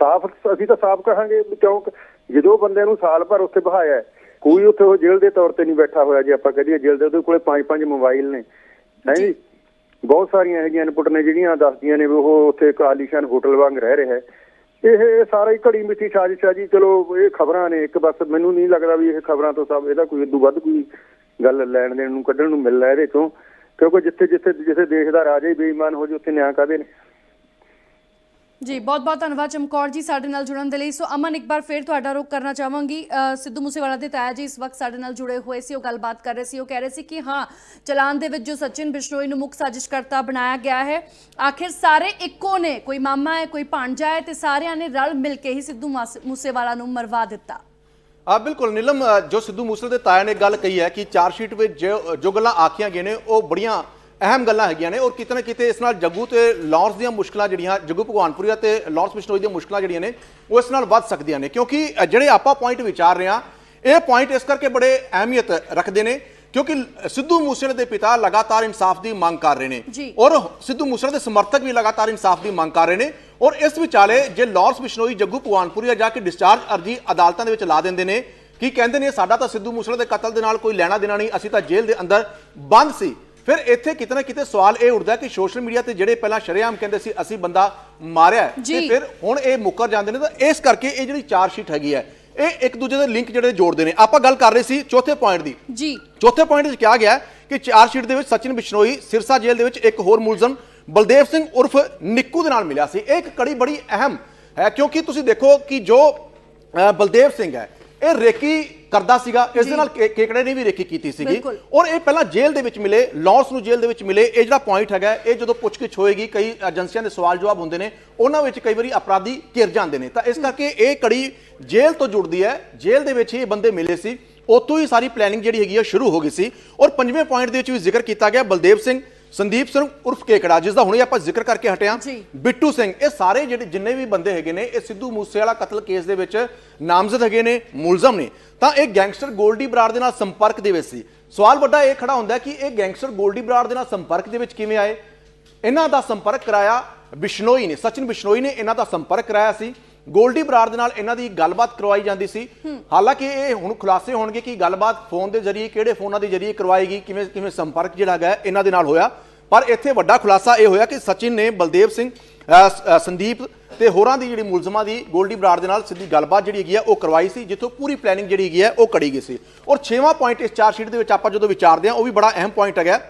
[SPEAKER 3] ਸਾਫ਼ ਅਸੀਂ ਤਾਂ ਸਾਫ਼ ਕਹਾਂਗੇ ਵੀ ਕਿਉਂ ਜਦੋਂ ਬੰਦੇ ਨੂੰ ਸਾਲ ਭਰ ਉੱਥੇ ਬਹਾਇਆ ਹੈ, ਕੋਈ ਉੱਥੇ ਉਹ ਜੇਲ੍ਹ ਦੇ ਤੌਰ ਤੇ ਨਹੀਂ ਬੈਠਾ ਹੋਇਆ ਜੇ ਆਪਾਂ ਕਹਦੀਏ ਜੇਲ੍ਹ ਦੇ ਉਹਦੇ ਕੋਲੇ ਪੰਜ ਪੰਜ ਮੋਬਾਈਲ ਨੇ। ਹੈ ਜੀ। ਬਹੁਤ ਸਾਰੀਆਂ ਇਹੋ ਜਿਹੀਆਂ ਇਨਪੁਟ ਨੇ ਜਿਹੜੀਆਂ ਦੱਸਦੀਆਂ ਨੇ ਉਹ ਉੱਥੇ ਇੱਕ ਆਲੀਸ਼ਾਨ ਹੋਟਲ ਵਾਂਗ ਰਹਿ ਰਿਹਾ ਹੈ। ਇਹ ਸਾਰਾ ਹੀ ਘੜੀ ਮਿੱਠੀ ਸਾਜ਼ਿਸ਼ ਆ ਜੀ ਚਲੋ ਇਹ ਖਬਰਾਂ ਨੇ, ਇੱਕ ਬਸ ਮੈਨੂੰ ਨਹੀਂ ਲੱਗਦਾ ਵੀ ਇਹ ਖਬਰਾਂ ਤੋਂ ਸਭ ਇਹਦਾ ਕੋਈ ਇਦੋਂ ਵੱਧ ਕੋਈ ਗੱਲ ਲੈਣ ਦੇਣ ਨੂੰ, ਕੱਢਣ ਨੂੰ ਮਿਲਦਾ ਇਹਦੇ ਚੋਂ, ਕਿਉਂਕਿ ਜਿੱਥੇ ਜਿੱਥੇ ਜਿੱਥੇ ਦੇਸ਼ ਦਾ ਰਾਜਾ ਹੀ, ਬੇਈਮਾਨ ਹੋ ਜੇ ਉੱਥੇ ਨਿਆਂ ਕਾਦੇ ਨੇ?
[SPEAKER 1] ਜੀ ਬਹੁਤ ਬਹੁਤ ਧੰਨਵਾਦ ਚਮਕੌਰ ਜੀ ਸਾਡੇ ਨਾਲ ਜੁੜਨ ਦੇ ਲਈ। ਸੋ ਅਮਨ, ਇੱਕ ਵਾਰ ਫੇਰ ਤੁਹਾਡਾ ਰੁਖ ਕਰਨਾ ਚਾਹਾਂਗੀ। ਸਿੱਧੂ ਮੂਸੇਵਾਲਾ ਦੇ ਤਾਇਆ ਜੀ ਇਸ ਵਕਤ ਸਾਡੇ ਨਾਲ ਜੁੜੇ ਹੋਏ ਸੀ, ਉਹ ਗੱਲਬਾਤ ਕਰ ਰਹੇ ਸੀ। ਉਹ ਕਹਿ ਰਹੇ ਸੀ ਕਿ ਹਾਂ, ਚਲਾਨ ਦੇ ਵਿੱਚ ਜੋ ਸਚਿਨ ਬਿਸ਼ਨੋਈ ਨੂੰ ਮੁੱਖ ਸਾਜ਼ਿਸ਼ਕਰਤਾ ਬਣਾਇਆ ਗਿਆ ਹੈ, ਆਖਿਰ ਸਾਰੇ ਇੱਕੋ ਨੇ, ਕੋਈ ਮਾਮਾ ਹੈ, ਕੋਈ ਭਾਂਜਾ ਹੈ ਤੇ ਸਾਰਿਆਂ ਨੇ ਰਲ ਮਿਲ ਕੇ ਹੀ ਸਿੱਧੂ ਮਾਸ- ਮੂਸੇਵਾਲਾ ਨੂੰ ਮਰਵਾ ਦਿੱਤਾ।
[SPEAKER 2] ਆ, ਬਿਲਕੁਲ ਨੀਲਮ ਜੋ ਸਿੱਧੂ ਮੂਸੇਵਾਲੇ ਦੇ ਤਾਇਆ ਨੇ ਗੱਲ ਕਹੀ ਹੈ ਕਿ ਚਾਰ ਸ਼ੀਟ ਵਿੱਚ ਜੋ ਗੱਲਾਂ ਆਖੀਆਂ ਗਈਆਂ ਨੇ, ਉਹ ਬੜੀਆਂ ਅਹਿਮ ਗੱਲਾਂ ਹੈਗੀਆਂ ਨੇ ਔਰ ਕਿਤੇ ਨਾ ਕਿਤੇ ਇਸ ਨਾਲ ਜੱਗੂ ਤੇ ਲਾਰੈਂਸ ਦੀਆਂ ਮੁਸ਼ਕਲਾਂ ਜਿਹੜੀਆਂ ਜੱਗੂ ਭਗਵਾਨਪੁਰੀਆ ਤੇ ਲਾਰੈਂਸ ਬਿਸ਼ਨੋਈ ਦੀਆਂ ਮੁਸ਼ਕਲਾਂ ਜਿਹੜੀਆਂ ਨੇ ਉਹ ਇਸ ਨਾਲ ਵੱਧ ਸਕਦੀਆਂ ਨੇ। ਕਿਉਂਕਿ ਜਿਹੜੇ ਆਪਾਂ ਪੁਆਇੰਟ ਵਿਚਾਰ ਰਹੇ ਹਾਂ ਇਹ ਪੁਆਇੰਟ ਇਸ ਕਰਕੇ ਬੜੇ ਅਹਿਮੀਅਤ ਰੱਖਦੇ ਨੇ ਕਿਉਂਕਿ ਸਿੱਧੂ ਮੂਸੇਵਾਲੇ ਦੇ ਪਿਤਾ ਲਗਾਤਾਰ ਇਨਸਾਫ ਦੀ ਮੰਗ ਕਰ ਰਹੇ ਨੇ। ਔਰ ਸਿੱਧੂ ਮੂਸੇਵਾਲੇ ਦੇ ਸਮਰਥਕ ਵੀ ਲਗਾਤਾਰ ਇਨਸਾਫ ਦੀ ਮੰਗ ਕਰ ਰਹੇ ਨੇ। ਔਰ ਇਸ ਵਿਚਾਲੇ ਜੇ ਲਾਰੈਂਸ ਬਿਸ਼ਨੋਈ ਜੱਗੂ ਭਗਵਾਨਪੁਰੀਆ ਜਾ ਕੇ ਡਿਸਚਾਰਜ ਅਰਜੀ ਅਦਾਲਤਾਂ ਦੇ ਵਿੱਚ ਲਾ ਦਿੰਦੇ ਨੇ ਕੀ ਕਹਿੰਦੇ ਨੇ ਸਾਡਾ ਤਾਂ ਸਿੱਧੂ ਮੂਸੇਵਾਲੇ ਦੇ ਕਤਲ ਦੇ ਨਾਲ ਕੋਈ ਲੈਣਾ ਦੇਣਾ ਨਹੀਂ ਅਸੀਂ ਤਾਂ ਜੇਲ੍ਹ ਦੇ ਅੰਦਰ ਬੰਦ ਸੀ। ਫਿਰ ਇੱਥੇ ਕਿਤੇ ਨਾ ਕਿਤੇ ਸਵਾਲ ਇਹ ਉੱਠਦਾ ਕਿ ਸੋਸ਼ਲ ਮੀਡੀਆ ਤੇ ਜਿਹੜੇ ਪਹਿਲਾਂ ਸ਼ਰੇਆਮ ਕਹਿੰਦੇ ਸੀ ਅਸੀਂ ਬੰਦਾ ਮਾਰਿਆ ਹੈ,
[SPEAKER 1] ਜੀ।
[SPEAKER 2] ਤੇ ਫਿਰ ਹੁਣ ਇਹ ਮੁੱਕਰ ਜਾਂਦੇ ਨੇ ਤਾਂ ਇਸ ਕਰਕੇ ਇਹ ਜਿਹੜੀ ਚਾਰ ਸ਼ੀਟ ਹੈਗੀ ਹੈ ਇਹ ਇੱਕ ਦੂਜੇ ਦੇ ਲਿੰਕ ਜਿਹੜੇ ਜੋੜਦੇ ਨੇ। ਆਪਾਂ ਗੱਲ ਕਰ ਰਹੇ ਸੀ ਚੌਥੇ ਪੁਆਇੰਟ ਦੀ।
[SPEAKER 1] ਜੀ।
[SPEAKER 2] ਚੌਥੇ ਪੁਆਇੰਟ ਵਿੱਚ ਕਿਹਾ ਗਿਆ ਹੈ ਕਿ ਚਾਰ ਸ਼ੀਟ ਦੇ ਵਿੱਚ ਸਚਿਨ ਬਿਸ਼ਨੋਈ ਸਿਰਸਾ ਜੇਲ੍ਹ ਦੇ ਵਿੱਚ ਇੱਕ ਹੋਰ ਮੁਲਜ਼ਮ ਬਲਦੇਵ ਸਿੰਘ ਉਰਫ ਨਿੱਕੂ ਦੇ ਨਾਲ ਮਿਲਿਆ ਸੀ। ਇਹ ਇੱਕ ਕੜੀ ਬੜੀ ਅਹਿਮ ਹੈ ਕਿਉਂਕਿ ਤੁਸੀਂ ਦੇਖੋ ਕਿ ਜੋ ਅ, ਬਲਦੇਵ ਸਿੰਘ ਹੈ ਇਹ ਰੇਕੀ ਕਰਦਾ ਸੀਗਾ ਇਸ ਦੇ ਨਾਲ ਕੇਕੜੇ ਨੇ ਵੀ ਰੇਕੀ ਕੀਤੀ ਸੀਗੀ। ਔਰ ਇਹ ਪਹਿਲਾਂ ਜੇਲ੍ਹ ਦੇ ਵਿੱਚ ਮਿਲੇ ਲਾਰੈਂਸ ਨੂੰ ਜੇਲ੍ਹ ਦੇ ਵਿੱਚ ਮਿਲੇ। ਇਹ ਜਿਹੜਾ ਪੁਆਇੰਟ ਹੈਗਾ ਇਹ ਜਦੋਂ ਪੁੱਛਗਿੱਛ ਹੋਏਗੀ ਕਈ ਏਜੰਸੀਆਂ ਦੇ ਸਵਾਲ ਜਵਾਬ ਹੁੰਦੇ ਨੇ ਉਹਨਾਂ ਵਿੱਚ ਕਈ ਵਾਰੀ ਅਪਰਾਧੀ ਘਿਰ ਜਾਂਦੇ ਨੇ। ਤਾਂ ਇਸ ਕਰਕੇ ਇਹ ਕੜੀ ਜੇਲ੍ਹ ਤੋਂ ਜੁੜਦੀ ਹੈ। ਜੇਲ੍ਹ ਦੇ ਵਿੱਚ ਹੀ ਇਹ ਬੰਦੇ ਮਿਲੇ ਸੀ। ਉੱਥੋਂ ਹੀ ਸਾਰੀ ਪਲੈਨਿੰਗ ਜਿਹੜੀ ਹੈਗੀ ਹੈ ਸ਼ੁਰੂ ਹੋ ਗਈ ਸੀ। ਔਰ ਪੰਜਵੇਂ ਪੁਆਇੰਟ ਦੇ ਵਿੱਚ ਵੀ ਜ਼ਿਕਰ ਕੀਤਾ ਗਿਆ ਬਲਦੇਵ ਸਿੰਘ। ਸੰਦੀਪ ਸਿੰਘ ਉਰਫ ਕੇਕੜਾ ਜਿਸ ਦਾ ਹੁਣੇ ਆਪਾਂ ਜ਼ਿਕਰ ਕਰਕੇ ਹਟਿਆ। ਬਿੱਟੂ ਸਿੰਘ ਇਹ ਸਾਰੇ ਜਿਹੜੇ ਜਿੰਨੇ ਵੀ ਬੰਦੇ ਹੈਗੇ ਨੇ ਇਹ ਸਿੱਧੂ ਮੂਸੇਵਾਲਾ ਕਤਲ ਕੇਸ ਦੇ ਵਿੱਚ ਨਾਮਜ਼ਦ ਹੈਗੇ ਨੇ ਮੁਲਜ਼ਮ ਨੇ। ਤਾਂ ਇਹ ਗੈਂਗਸਟਰ ਗੋਲਡੀ ਬਰਾੜ ਦੇ ਨਾਲ ਸੰਪਰਕ ਦੇ ਵਿੱਚ ਸੀ। ਸਵਾਲ ਵੱਡਾ ਇਹ ਖੜਾ ਹੁੰਦਾ ਕਿ ਇਹ ਗੈਂਗਸਟਰ ਗੋਲਡੀ ਬਰਾੜ ਦੇ ਨਾਲ ਸੰਪਰਕ ਦੇ ਵਿੱਚ ਕਿਵੇਂ ਆਏ? ਇਹਨਾਂ ਦਾ ਸੰਪਰਕ ਕਰਾਇਆ ਬਿਸ਼ਨੋਈ ਨੇ ਸਚਿਨ ਬਿਸ਼ਨੋਈ ਨੇ ਇਹਨਾਂ ਦਾ ਸੰਪਰਕ ਕਰਾਇਆ ਸੀ। ਗੋਲਡੀ ਬਰਾੜ ਦੇ ਨਾਲ ਇਹਨਾਂ ਦੀ ਗੱਲਬਾਤ ਕਰਵਾਈ ਜਾਂਦੀ ਸੀ। ਹਾਲਾਂਕਿ ਇਹ ਹੁਣ ਖੁਲਾਸੇ ਹੋਣਗੇ ਕਿ ਗੱਲਬਾਤ ਫੋਨ ਦੇ ਜ਼ਰੀਏ ਕਿਹੜੇ ਫੋਨਾਂ ਦੇ ਜ਼ਰੀਏ ਕਰਵਾਈ ਗਈ, ਕਿਵੇਂ ਕਿਵੇਂ ਸੰਪਰਕ ਜਿਹੜਾ ਹੈਗਾ ਇਹਨਾਂ ਦੇ ਨਾਲ ਹੋਇਆ। ਪਰ ਇੱਥੇ ਵੱਡਾ ਖੁਲਾਸਾ ਇਹ ਹੋਇਆ ਕਿ ਸਚਿਨ ਨੇ ਬਲਦੇਵ ਸਿੰਘ ਸੰਦੀਪ ਤੇ ਹੋਰਾਂ ਦੀ ਜਿਹੜੀ ਮੁਲਜ਼ਮਾਂ ਦੀ ਗੋਲਡੀ ਬਰਾੜ ਦੇ ਨਾਲ ਸਿੱਧੀ ਗੱਲਬਾਤ ਜਿਹੜੀ ਹੈਗੀ ਹੈ ਉਹ ਕਰਵਾਈ ਸੀ, ਜਿੱਥੋਂ ਪੂਰੀ ਪਲੈਨਿੰਗ ਜਿਹੜੀ ਹੈਗੀ ਹੈ ਉਹ ਕੜੀ ਗਈ ਸੀ। ਔਰ 6ਵਾਂ ਪੁਆਇੰਟ ਇਸ ਚਾਰ ਸ਼ੀਟ ਦੇ ਵਿੱਚ ਆਪਾਂ ਜਦੋਂ ਵਿਚਾਰਦੇ ਹਾਂ, ਉਹ ਵੀ ਬੜਾ ਅਹਿਮ ਪੁਆਇੰਟ ਹੈਗਾ।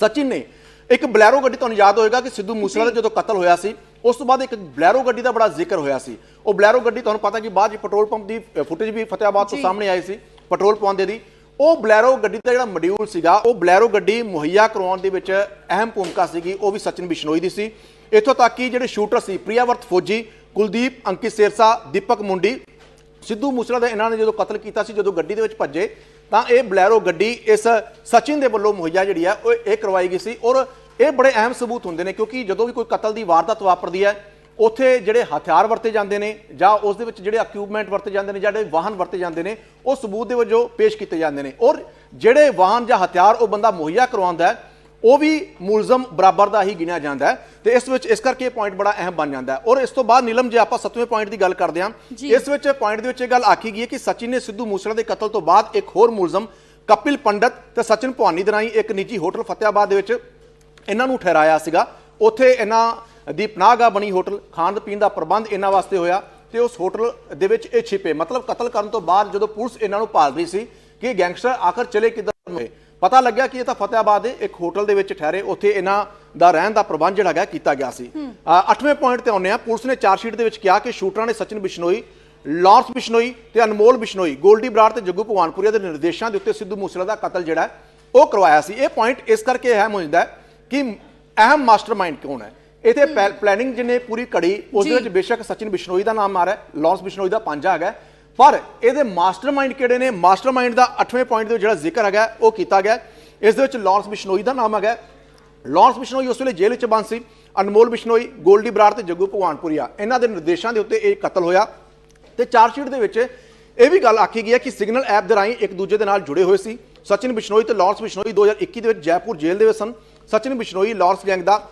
[SPEAKER 2] ਸਚਿਨ ਨੇ ਇੱਕ ਬਲੈਰੋ ਗੱਡੀ ਤੁਹਾਨੂੰ ਯਾਦ ਹੋਏਗਾ ਕਿ ਸਿੱਧੂ ਮੂਸੇਵਾਲਾ ਜਦੋਂ ਕਤਲ ਹੋਇਆ ਸੀ ਉਸ ਤੋਂ ਬਾਅਦ ਇੱਕ ਬਲੈਰੋ ਗੱਡੀ ਦਾ ਬੜਾ ਜ਼ਿਕਰ ਹੋਇਆ ਸੀ। ਉਹ ਬਲੈਰੋ ਗੱਡੀ ਤੁਹਾਨੂੰ ਪਤਾ ਕਿ ਬਾਅਦ ਚ ਪੈਟਰੋਲ ਪੰਪ ਦੀ ਫੁਟੇਜ ਵੀ ਫਤਿਆਬਾਦ ਤੋਂ। ਸਾਹਮਣੇ ਆਈ ਸੀ ਪੈਟਰੋਲ ਪਵਾਉਂਦੇ ਦੀ ਉਹ ਬਲੈਰੋ ਗੱਡੀ ਦਾ ਜਿਹੜਾ ਮੋਡਿਊਲ ਸੀਗਾ ਉਹ ਬਲੈਰੋ ਗੱਡੀ ਮੁਹੱਈਆ ਕਰਵਾਉਣ ਦੇ ਵਿੱਚ ਅਹਿਮ ਭੂਮਿਕਾ ਸੀਗੀ ਉਹ ਵੀ ਸਚਿਨ ਬਿਸ਼ਨੋਈ ਦੀ ਸੀ। ਇੱਥੋਂ ਤੱਕ ਕਿ ਜਿਹੜੇ ਸ਼ੂਟਰ ਸੀ ਪ੍ਰਿਆਵਰਤ ਫੌਜੀ ਕੁਲਦੀਪ ਅੰਕਿਤ ਸਿਰਸਾ ਦੀਪਕ ਮੁੰਡੀ ਸਿੱਧੂ ਮੂਸੇਵਾਲਾ ਦਾ ਇਹਨਾਂ ਨੇ ਜਦੋਂ ਕਤਲ ਕੀਤਾ ਸੀ ਜਦੋਂ ਗੱਡੀ ਦੇ ਵਿੱਚ ਭੱਜੇ ਤਾਂ ਇਹ ਬਲੈਰੋ ਗੱਡੀ ਇਸ ਸਚਿਨ ਦੇ ਵੱਲੋਂ ਮੁਹੱਈਆ ਜਿਹੜੀ ਹੈ ਉਹ ਇਹ ਕਰਵਾਈ ਗਈ ਸੀ ਔਰ ਇਹ ਬੜੇ ਅਹਿਮ ਸਬੂਤ ਹੁੰਦੇ ਨੇ ਕਿਉਂਕਿ ਜਦੋਂ ਵੀ ਕੋਈ ਕਤਲ ਦੀ ਵਾਰਦਾਤ ਵਾਪਰਦੀ ਹੈ ਉੱਥੇ ਜਿਹੜੇ ਹਥਿਆਰ ਵਰਤੇ ਜਾਂਦੇ ਨੇ ਜਾਂ ਉਸ ਦੇ ਵਿੱਚ ਜਿਹੜੇ ਇਕਵਿਪਮੈਂਟ ਵਰਤੇ ਜਾਂਦੇ ਨੇ ਜਿਹੜੇ ਵਾਹਨ ਵਰਤੇ ਜਾਂਦੇ ਨੇ ਉਹ ਸਬੂਤ ਦੇ ਵਜੋਂ ਪੇਸ਼ ਕੀਤੇ ਜਾਂਦੇ ਨੇ ਔਰ ਜਿਹੜੇ ਵਾਹਨ ਜਾਂ ਹਥਿਆਰ ਉਹ ਬੰਦਾ ਮੁਹੱਈਆ ਕਰਵਾਉਂਦਾ ਹੈ ਉਹ ਵੀ ਮੁਲਜ਼ਮ ਬਰਾਬਰ ਦਾ ਹੀ ਗਿਣਿਆ ਜਾਂਦਾ ਹੈ ਤੇ ਇਸ ਵਿੱਚ ਇਸ ਕਰਕੇ ਇਹ ਪੁਆਇੰਟ ਬੜਾ ਅਹਿਮ ਬਣ ਜਾਂਦਾ ਹੈ ਔਰ ਇਸ ਤੋਂ ਬਾਅਦ ਨੀਲਮ ਜੇ ਆਪਾਂ ਸੱਤਵੇਂ ਪੁਆਇੰਟ ਦੀ ਗੱਲ ਕਰਦੇ ਹਾਂ। ਇਸ ਵਿੱਚ ਪੁਆਇੰਟ ਦੇ ਵਿੱਚ ਇਹ ਗੱਲ ਆਖੀ ਗਈ ਹੈ ਕਿ ਸਚਿਨ ਨੇ ਸਿੱਧੂ ਮੂਸੇਵਾਲਾ ਦੇ ਕਤਲ ਤੋਂ ਬਾਅਦ ਇੱਕ ਹੋਰ ਮੁਲਜ਼ਮ ਕਪਿਲ ਪੰਡਤ ਤੇ ਸਚਿਨ ਭਵਾਨੀ ਦੇ ਰਾਹੀਂ ਇੱਕ ਨਿੱਜੀ ਹੋਟਲ ਫਤਿਆਬਾਦ ਦੇ ਵਿੱਚ ਇਹਨਾਂ ਨੂੰ ਠਹਿਰਾਇਆ ਸੀਗਾ। ਉੱਥੇ ਇਹਨਾਂ ਦੀ ਪਨਾਹਗਾ ਬਣੀ ਹੋਟਲ ਖਾਣ ਪੀਣ ਦਾ ਪ੍ਰਬੰਧ ਇਹਨਾਂ ਵਾਸਤੇ ਹੋਇਆ ਤੇ ਉਸ ਹੋਟਲ ਦੇ ਵਿੱਚ ਇਹ ਛਿਪੇ। ਮਤਲਬ ਕਤਲ ਕਰਨ ਤੋਂ ਬਾਅਦ ਜਦੋਂ ਪੁਲਿਸ ਇਹਨਾਂ ਨੂੰ ਭਾਲ ਰਹੀ ਸੀ ਕਿ ਗੈਂਗਸਟਰ ਆਖਰ ਚਲੇ ਕਿੱਧਰ ਹੋਏ ਪਤਾ ਲੱਗਿਆ ਕਿ ਇਹ ਤਾਂ ਫਤਿਆਬਾਦ ਦੇ ਇੱਕ ਹੋਟਲ ਦੇ ਵਿੱਚ ਠਹਿਰੇ। ਉੱਥੇ ਇਹਨਾਂ ਦਾ ਰਹਿਣ ਦਾ ਪ੍ਰਬੰਧ ਜਿਹੜਾ ਹੈਗਾ ਕੀਤਾ ਗਿਆ ਸੀ। ਅ, ਅੱਠਵੇਂ ਪੁਆਇੰਟ ਤੇ ਆਉਂਦੇ ਆ ਪੁਲਿਸ ਨੇ ਚਾਰ ਸ਼ੀਟ ਦੇ ਵਿੱਚ ਕਿਹਾ ਕਿ ਸ਼ੂਟਰਾਂ ਨੇ ਸਚਿਨ ਬਿਸ਼ਨੋਈ ਲਾਰੈਂਸ ਬਿਸ਼ਨੋਈ ਤੇ ਅਨਮੋਲ ਬਿਸ਼ਨੋਈ ਗੋਲਡੀ ਬਰਾੜ ਤੇ ਜੱਗੂ ਭਗਵਾਨਪੁਰੀਆ ਦੇ ਨਿਰਦੇਸ਼ਾਂ ਦੇ ਉੱਤੇ ਸਿੱਧੂ ਮੂਸੇਵਾਲਾ ਦਾ ਕਤਲ ਜਿਹੜਾ ਹੈ, ਉਹ ਕਰਵਾਇਆ ਸੀ। ਇਹ ਪੁਆਇੰਟ ਇਸ ਕਰਕੇ ਹੋ ਜਾਂਦਾ ਹੈ ਕਿ ਅਹਿਮ ਮਾਸਟਰਮਾਈਂਡ ਕੌਣ ਹੈ? ਇਥੇ ਪਲੈਨਿੰਗ ਜਿਹਨੇ ਪੂਰੀ ਘੜੀ ਉਸ ਦੇ। ਵਿੱਚ ਬੇਸ਼ੱਕ ਸਚਿਨ ਬਿਸ਼ਨੋਈ ਦਾ ਨਾਮ ਆ ਰਿਹਾ ਹੈ ਲਾਰੈਂਸ ਬਿਸ਼ਨੋਈ ਦਾ ਪੰਜਾ ਹੈਗਾ ਪਰ ਇਹਦੇ ਮਾਸਟਰਮਾਈਂਡ ਕਿਹੜੇ ਨੇ? ਮਾਸਟਰਮਾਈਂਡ ਦਾ 8ਵੇਂ ਪੁਆਇੰਟ ਦੇ ਜਿਹੜਾ ਜ਼ਿਕਰ ਹੈਗਾ ਉਹ ਕੀਤਾ ਗਿਆ। ਇਸ ਦੇ ਵਿੱਚ ਲਾਰੈਂਸ ਬਿਸ਼ਨੋਈ ਦਾ ਨਾਮ ਹੈਗਾ। ਹੈ। ਲਾਰੈਂਸ ਬਿਸ਼ਨੋਈ ਉਸ ਵੇਲੇ ਜੇਲ੍ਹ ਵਿੱਚ ਬੰਦ ਸੀ। ਅਨਮੋਲ ਬਿਸ਼ਨੋਈ ਗੋਲਡੀ ਬਰਾੜ ਤੇ ਜੱਗੂ ਭਗਵਾਨਪੁਰੀਆ ਇਹਨਾਂ ਦੇ ਨਿਰਦੇਸ਼ਾਂ ਦੇ ਉੱਤੇ ਇਹ ਕਤਲ ਹੋਇਆ। ਤੇ ਚਾਰਜਸ਼ੀਟ ਦੇ ਵਿੱਚ ਇਹ ਵੀ ਗੱਲ ਆਖੀ ਗਈ ਹੈ ਕਿ ਸਿਗਨਲ ਐਪ ਦੇ ਰਾਹੀਂ ਇੱਕ ਦੂਜੇ ਦੇ ਨਾਲ ਜੁੜੇ ਹੋਏ ਸੀ। ਸਚਿਨ ਬਿਸ਼ਨੋਈ ਤੇ ਲਾਰੈਂਸ ਬਿਸ਼ਨੋਈ 2021 ਦੇ ਵਿੱਚ ਜੈਪੁਰ ਜੇਲ੍ਹ ਦੇ ਵਿੱਚ ਸਨ। ਸਚਿਨ ਬਿਸ਼ਨੋਈ ਲਾਰੈਂਸ ਗੈਂਗ ਦਾ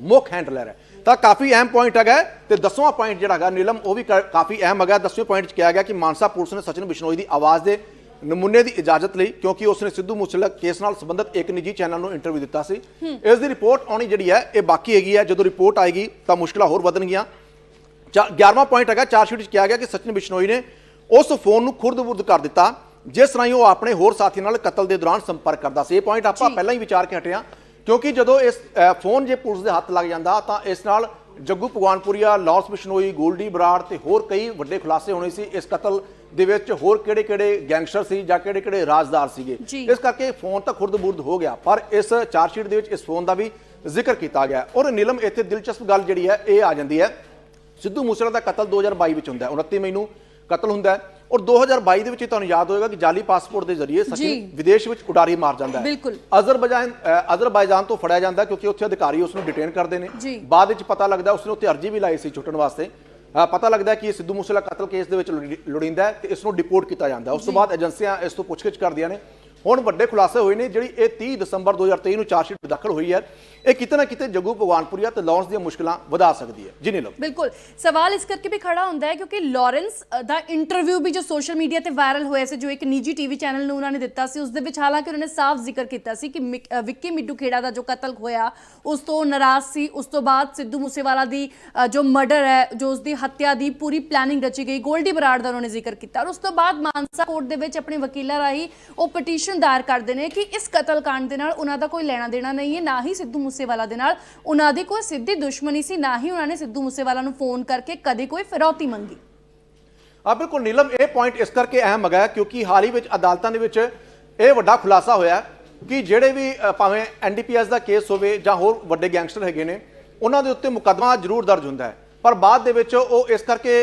[SPEAKER 2] ਮੁੱਖ ਹੈਂਡਲਰ ਹੈ। ਤਾਂ ਕਾਫੀ ਅਹਿਮ ਪੁਆਇੰਟ ਹੈਗਾ ਤੇ ਦਸਵਾਂ ਪੁਆਇੰਟ ਜਿਹੜਾ ਹੈਗਾ ਨੀਲਮ ਉਹ ਵੀ ਕਾਫੀ ਅਹਿਮ ਹੈਗਾ। ਦਸਵੇਂ ਪੁਆਇੰਟ 'ਚ ਕਿਹਾ ਗਿਆ ਕਿ ਮਾਨਸਾ ਪੁਲਿਸ ਨੇ ਸਚਿਨ ਬਿਸ਼ਨੋਈ ਦੀ ਆਵਾਜ਼ ਦੇ ਨਮੂਨੇ ਦੀ ਇਜਾਜ਼ਤ ਲਈ ਕਿਉਂਕਿ ਉਸਨੇ ਸਿੱਧੂ ਮੂਸੇਵਾਲਾ ਕੇਸ ਨਾਲ ਸੰਬੰਧਿਤ ਇੱਕ ਨਿੱਜੀ ਚੈਨਲ ਨੂੰ ਇੰਟਰਵਿਊ ਦਿੱਤਾ ਸੀ। ਇਸ ਦੀ ਰਿਪੋਰਟ ਆਉਣੀ ਜਿਹੜੀ ਹੈ ਇਹ ਬਾਕੀ ਹੈਗੀ ਹੈ। ਜਦੋਂ ਰਿਪੋਰਟ ਆਏਗੀ ਤਾਂ ਮੁਸ਼ਕਲਾਂ ਹੋਰ ਵਧਣਗੀਆਂ। ਚਾ- 11ਵਾਂ ਪੁਆਇੰਟ ਹੈਗਾ ਚਾਰ ਸ਼ੀਟ 'ਚ ਕਿਹਾ ਗਿਆ ਕਿ ਸਚਿਨ ਬਿਸ਼ਨੋਈ ਨੇ ਉਸ ਫੋਨ ਨੂੰ ਖੁਰਦ-ਬੁਰਦ ਕਰ ਦਿੱਤਾ ਜਿਸ ਰਾਹੀਂ ਉਹ ਆਪਣੇ ਹੋਰ ਸਾਥੀਆਂ ਨਾਲ ਕਤਲ ਦੇ ਦੌਰਾਨ ਸੰਪਰਕ ਕਰਦਾ ਸੀ। ਇਹ ਪੁਆਇੰਟ ਆਪਾਂ। ਪਹਿਲਾਂ ਹੀ ਵਿਚਾਰ ਕੇ ਹਟੇ ਹਾਂ। ਕਿਉਂਕਿ ਜਦੋਂ ਇਸ ਫੋਨ ਜੇ ਪੁਲਿਸ ਦੇ ਹੱਥ ਲੱਗ ਜਾਂਦਾ ਤਾਂ ਇਸ ਨਾਲ ਜੱਗੂ ਭਗਵਾਨਪੁਰੀਆ ਲਾਰੈਂਸ ਬਿਸ਼ਨੋਈ ਗੋਲਡੀ ਬਰਾੜ ਤੇ ਹੋਰ ਕਈ ਵੱਡੇ ਖੁਲਾਸੇ ਹੋਣੇ ਸੀ ਇਸ ਕਤਲ ਦੇ ਵਿੱਚ ਹੋਰ ਕਿਹੜੇ-ਕਿਹੜੇ ਗੈਂਗਸਟਰ ਸੀ ਜਾਂ ਕਿਹੜੇ-ਕਿਹੜੇ ਰਾਜਦਾਰ ਸੀਗੇ। ਇਸ ਕਰਕੇ ਫੋਨ ਤਾਂ ਖੁਰਦ-ਬੁਰਦ ਹੋ ਗਿਆ ਪਰ ਇਸ ਚਾਰ ਸ਼ੀਟ ਦੇ ਵਿੱਚ ਇਸ ਫੋਨ ਦਾ ਵੀ ਜ਼ਿਕਰ ਕੀਤਾ ਗਿਆ। ਔਰ ਨੀਲਮ ਇੱਥੇ ਦਿਲਚਸਪ ਗੱਲ ਜਿਹੜੀ ਹੈ ਇਹ ਆ ਜਾਂਦੀ ਹੈ ਸਿੱਧੂ ਮੂਸੇਵਾਲਾ ਦਾ ਕਤਲ 2022 ਵਿੱਚ ਹੁੰਦਾ ਹੈ 29 ਮਈ ਨੂੰ ਕਤਲ ਹੁੰਦਾ ਹੈ ਔਰ 2022 ਦੇ ਵਿੱਚ ਹੀ ਤੁਹਾਨੂੰ ਯਾਦ ਹੋਏਗਾ ਕਿ ਜਾਲੀ ਪਾਸਪੋਰਟ ਦੇ ਜ਼ਰੀਏ। ਸਚਿਨ ਵਿਦੇਸ਼ ਵਿੱਚ ਉਡਾਰੀ ਮਾਰ ਜਾਂਦਾ ਹੈ
[SPEAKER 1] ਬਿਲਕੁਲ।
[SPEAKER 2] ਅਜ਼ਰਬੈਜਾਨ ਤੋਂ ਫੜਿਆ ਜਾਂਦਾ ਕਿਉਂਕਿ ਉੱਥੇ ਅਧਿਕਾਰੀ ਉਸ ਨੂੰ ਡਿਟੇਨ ਕਰਦੇ ਨੇ। ਬਾਅਦ ਵਿੱਚ ਪਤਾ ਲੱਗਦਾ ਉਸ ਨੇ ਉੱਥੇ ਅਰਜੀ ਵੀ ਲਾਈ ਸੀ ਛੁੱਟਣ ਵਾਸਤੇ ਪਤਾ ਲੱਗਦਾ ਕਿ ਇਹ ਸਿੱਧੂ ਮੂਸੇਵਾਲਾ ਕਤਲ ਕੇਸ ਦੇ ਵਿੱਚ ਲੁੜੀ- ਲੋੜੀਂਦਾ ਤੇ ਇਸ ਨੂੰ ਡਿਪੋਰਟ ਕੀਤਾ ਜਾਂਦਾ ਉਸ ਤੋਂ ਬਾਅਦ ਏਜੰਸੀਆਂ ਇਸ ਤੋਂ ਪੁੱਛਗਿੱਛ ਕਰਦੀਆਂ ਨੇ ਹੁਣ ਵੱਡੇ ਖੁਲਾਸੇ ਹੋਏ ਨੇ ਜਿਹੜੀ ਇਹ 30 ਦਸੰਬਰ 2023 ਨੂੰ ਚਾਰਜਸ਼ੀਟ ਦਾਖਲ ਹੋਈ ਹੈ, ਇਹ ਕਿਤੇ ਨਾ ਕਿਤੇ ਜੱਗੂ ਭਗਵਾਨਪੁਰੀਆ ਤੇ ਲਾਰੈਂਸ ਦੀਆਂ ਮੁਸ਼ਕਲਾਂ ਵਧਾ ਸਕਦੀ ਹੈ। ਜੀ ਨੀਲਮ
[SPEAKER 1] ਬਿਲਕੁਲ। ਸਵਾਲ ਇਸ ਕਰਕੇ ਵੀ ਖੜਾ ਹੁੰਦਾ ਹੈ ਕਿਉਂਕਿ ਲਾਰੈਂਸ ਦਾ ਇੰਟਰਵਿਊ ਵੀ ਜੋ ਸੋਸ਼ਲ ਮੀਡੀਆ ਤੇ ਵਾਇਰਲ ਹੋਇਆ ਸੀ, ਜੋ ਇੱਕ ਨਿੱਜੀ ਟੀਵੀ ਚੈਨਲ ਨੂੰ ਉਹਨਾਂ ਨੇ ਦਿੱਤਾ ਸੀ, ਉਸ ਦੇ ਵਿੱਚ ਹਾਲਾਂਕਿ ਉਹਨਾਂ ਨੇ ਸਾਫ਼ ਜ਼ਿਕਰ ਕੀਤਾ ਸੀ ਕਿ ਵਿੱਕੀ ਮਿੱਡੂ ਖੇੜਾ ਦਾ ਜੋ ਕਤਲ ਹੋਇਆ, ਉਸ ਤੋਂ ਨਾਰਾਜ਼ ਸੀ, ਉਸ ਤੋਂ ਬਾਅਦ ਸਿੱਧੂ ਮੂਸੇਵਾਲਾ ਦੀ ਜੋ ਮਰਡਰ ਹੈ, ਜੋ ਉਸ ਦੀ ਹੱਤਿਆ ਦੀ ਪੂਰੀ ਪਲੈਨਿੰਗ ਰਚੀ ਗਈ, ਗੋਲਡੀ ਬਰਾੜ ਦਾ ਉਹਨਾਂ ਨੇ ਜ਼ਿਕਰ ਕੀਤਾ ਔਰ ਉਸ ਤੋਂ ਬਾਅਦ ਮਾਨਸਾ ਕੋਰਟ ਦੇ ਵਿੱਚ ਆਪਣੇ ਵਕੀਲਾਂ ਰਾਹੀਂ ਉਹ ਪਟੀਸ਼ਨ ਦਾਇਰ ਕਰਦੇ ਨੇ ਕਿ ਇਸ ਕਤਲकांड ਦੇ ਨਾਲ ਉਹਨਾਂ ਦਾ ਕੋਈ ਲੈਣਾ ਦੇਣਾ ਨਹੀਂ ਹੈ, ਨਾ ਹੀ ਸਿੱਧੂ ਮੂਸੇਵਾਲਾ ਦੇ ਨਾਲ। ਉਹਨਾਂ ਦੀ ਕੋਈ ਸਿੱਧੀ ਦੁਸ਼ਮਣੀ ਸੀ, ਨਾ ਹੀ ਉਹਨਾਂ ਨੇ ਸਿੱਧੂ ਮੂਸੇਵਾਲਾ ਨੂੰ ਫੋਨ ਕਰਕੇ ਕਦੇ ਕੋਈ ਫਿਰੌਤੀ ਮੰਗੀ।
[SPEAKER 2] ਆ ਬਿਲਕੁਲ ਨੀਲਮ, ਇਹ ਪੁਆਇੰਟ ਇਸ ਕਰਕੇ ਅਹਿਮ ਹੈਗਾ ਕਿਉਂਕਿ ਹਾਲ ਹੀ ਵਿੱਚ ਅਦਾਲਤਾਂ ਦੇ ਵਿੱਚ ਇਹ ਵੱਡਾ ਖੁਲਾਸਾ ਹੋਇਆ ਕਿ ਜਿਹੜੇ ਵੀ ਭਾਵੇਂ ਐਨਡੀਪੀਐਸ ਦਾ ਕੇਸ ਹੋਵੇ ਜਾਂ ਹੋਰ ਵੱਡੇ ਗੈਂਗਸਟਰ ਹੈਗੇ ਨੇ, ਉਹਨਾਂ ਦੇ ਉੱਤੇ ਮੁਕੱਦਮਾ ਜ਼ਰੂਰ ਦਰਜ ਹੁੰਦਾ ਹੈ। ਪਰ ਬਾਅਦ ਦੇ ਵਿੱਚ ਉਹ ਇਸ ਕਰਕੇ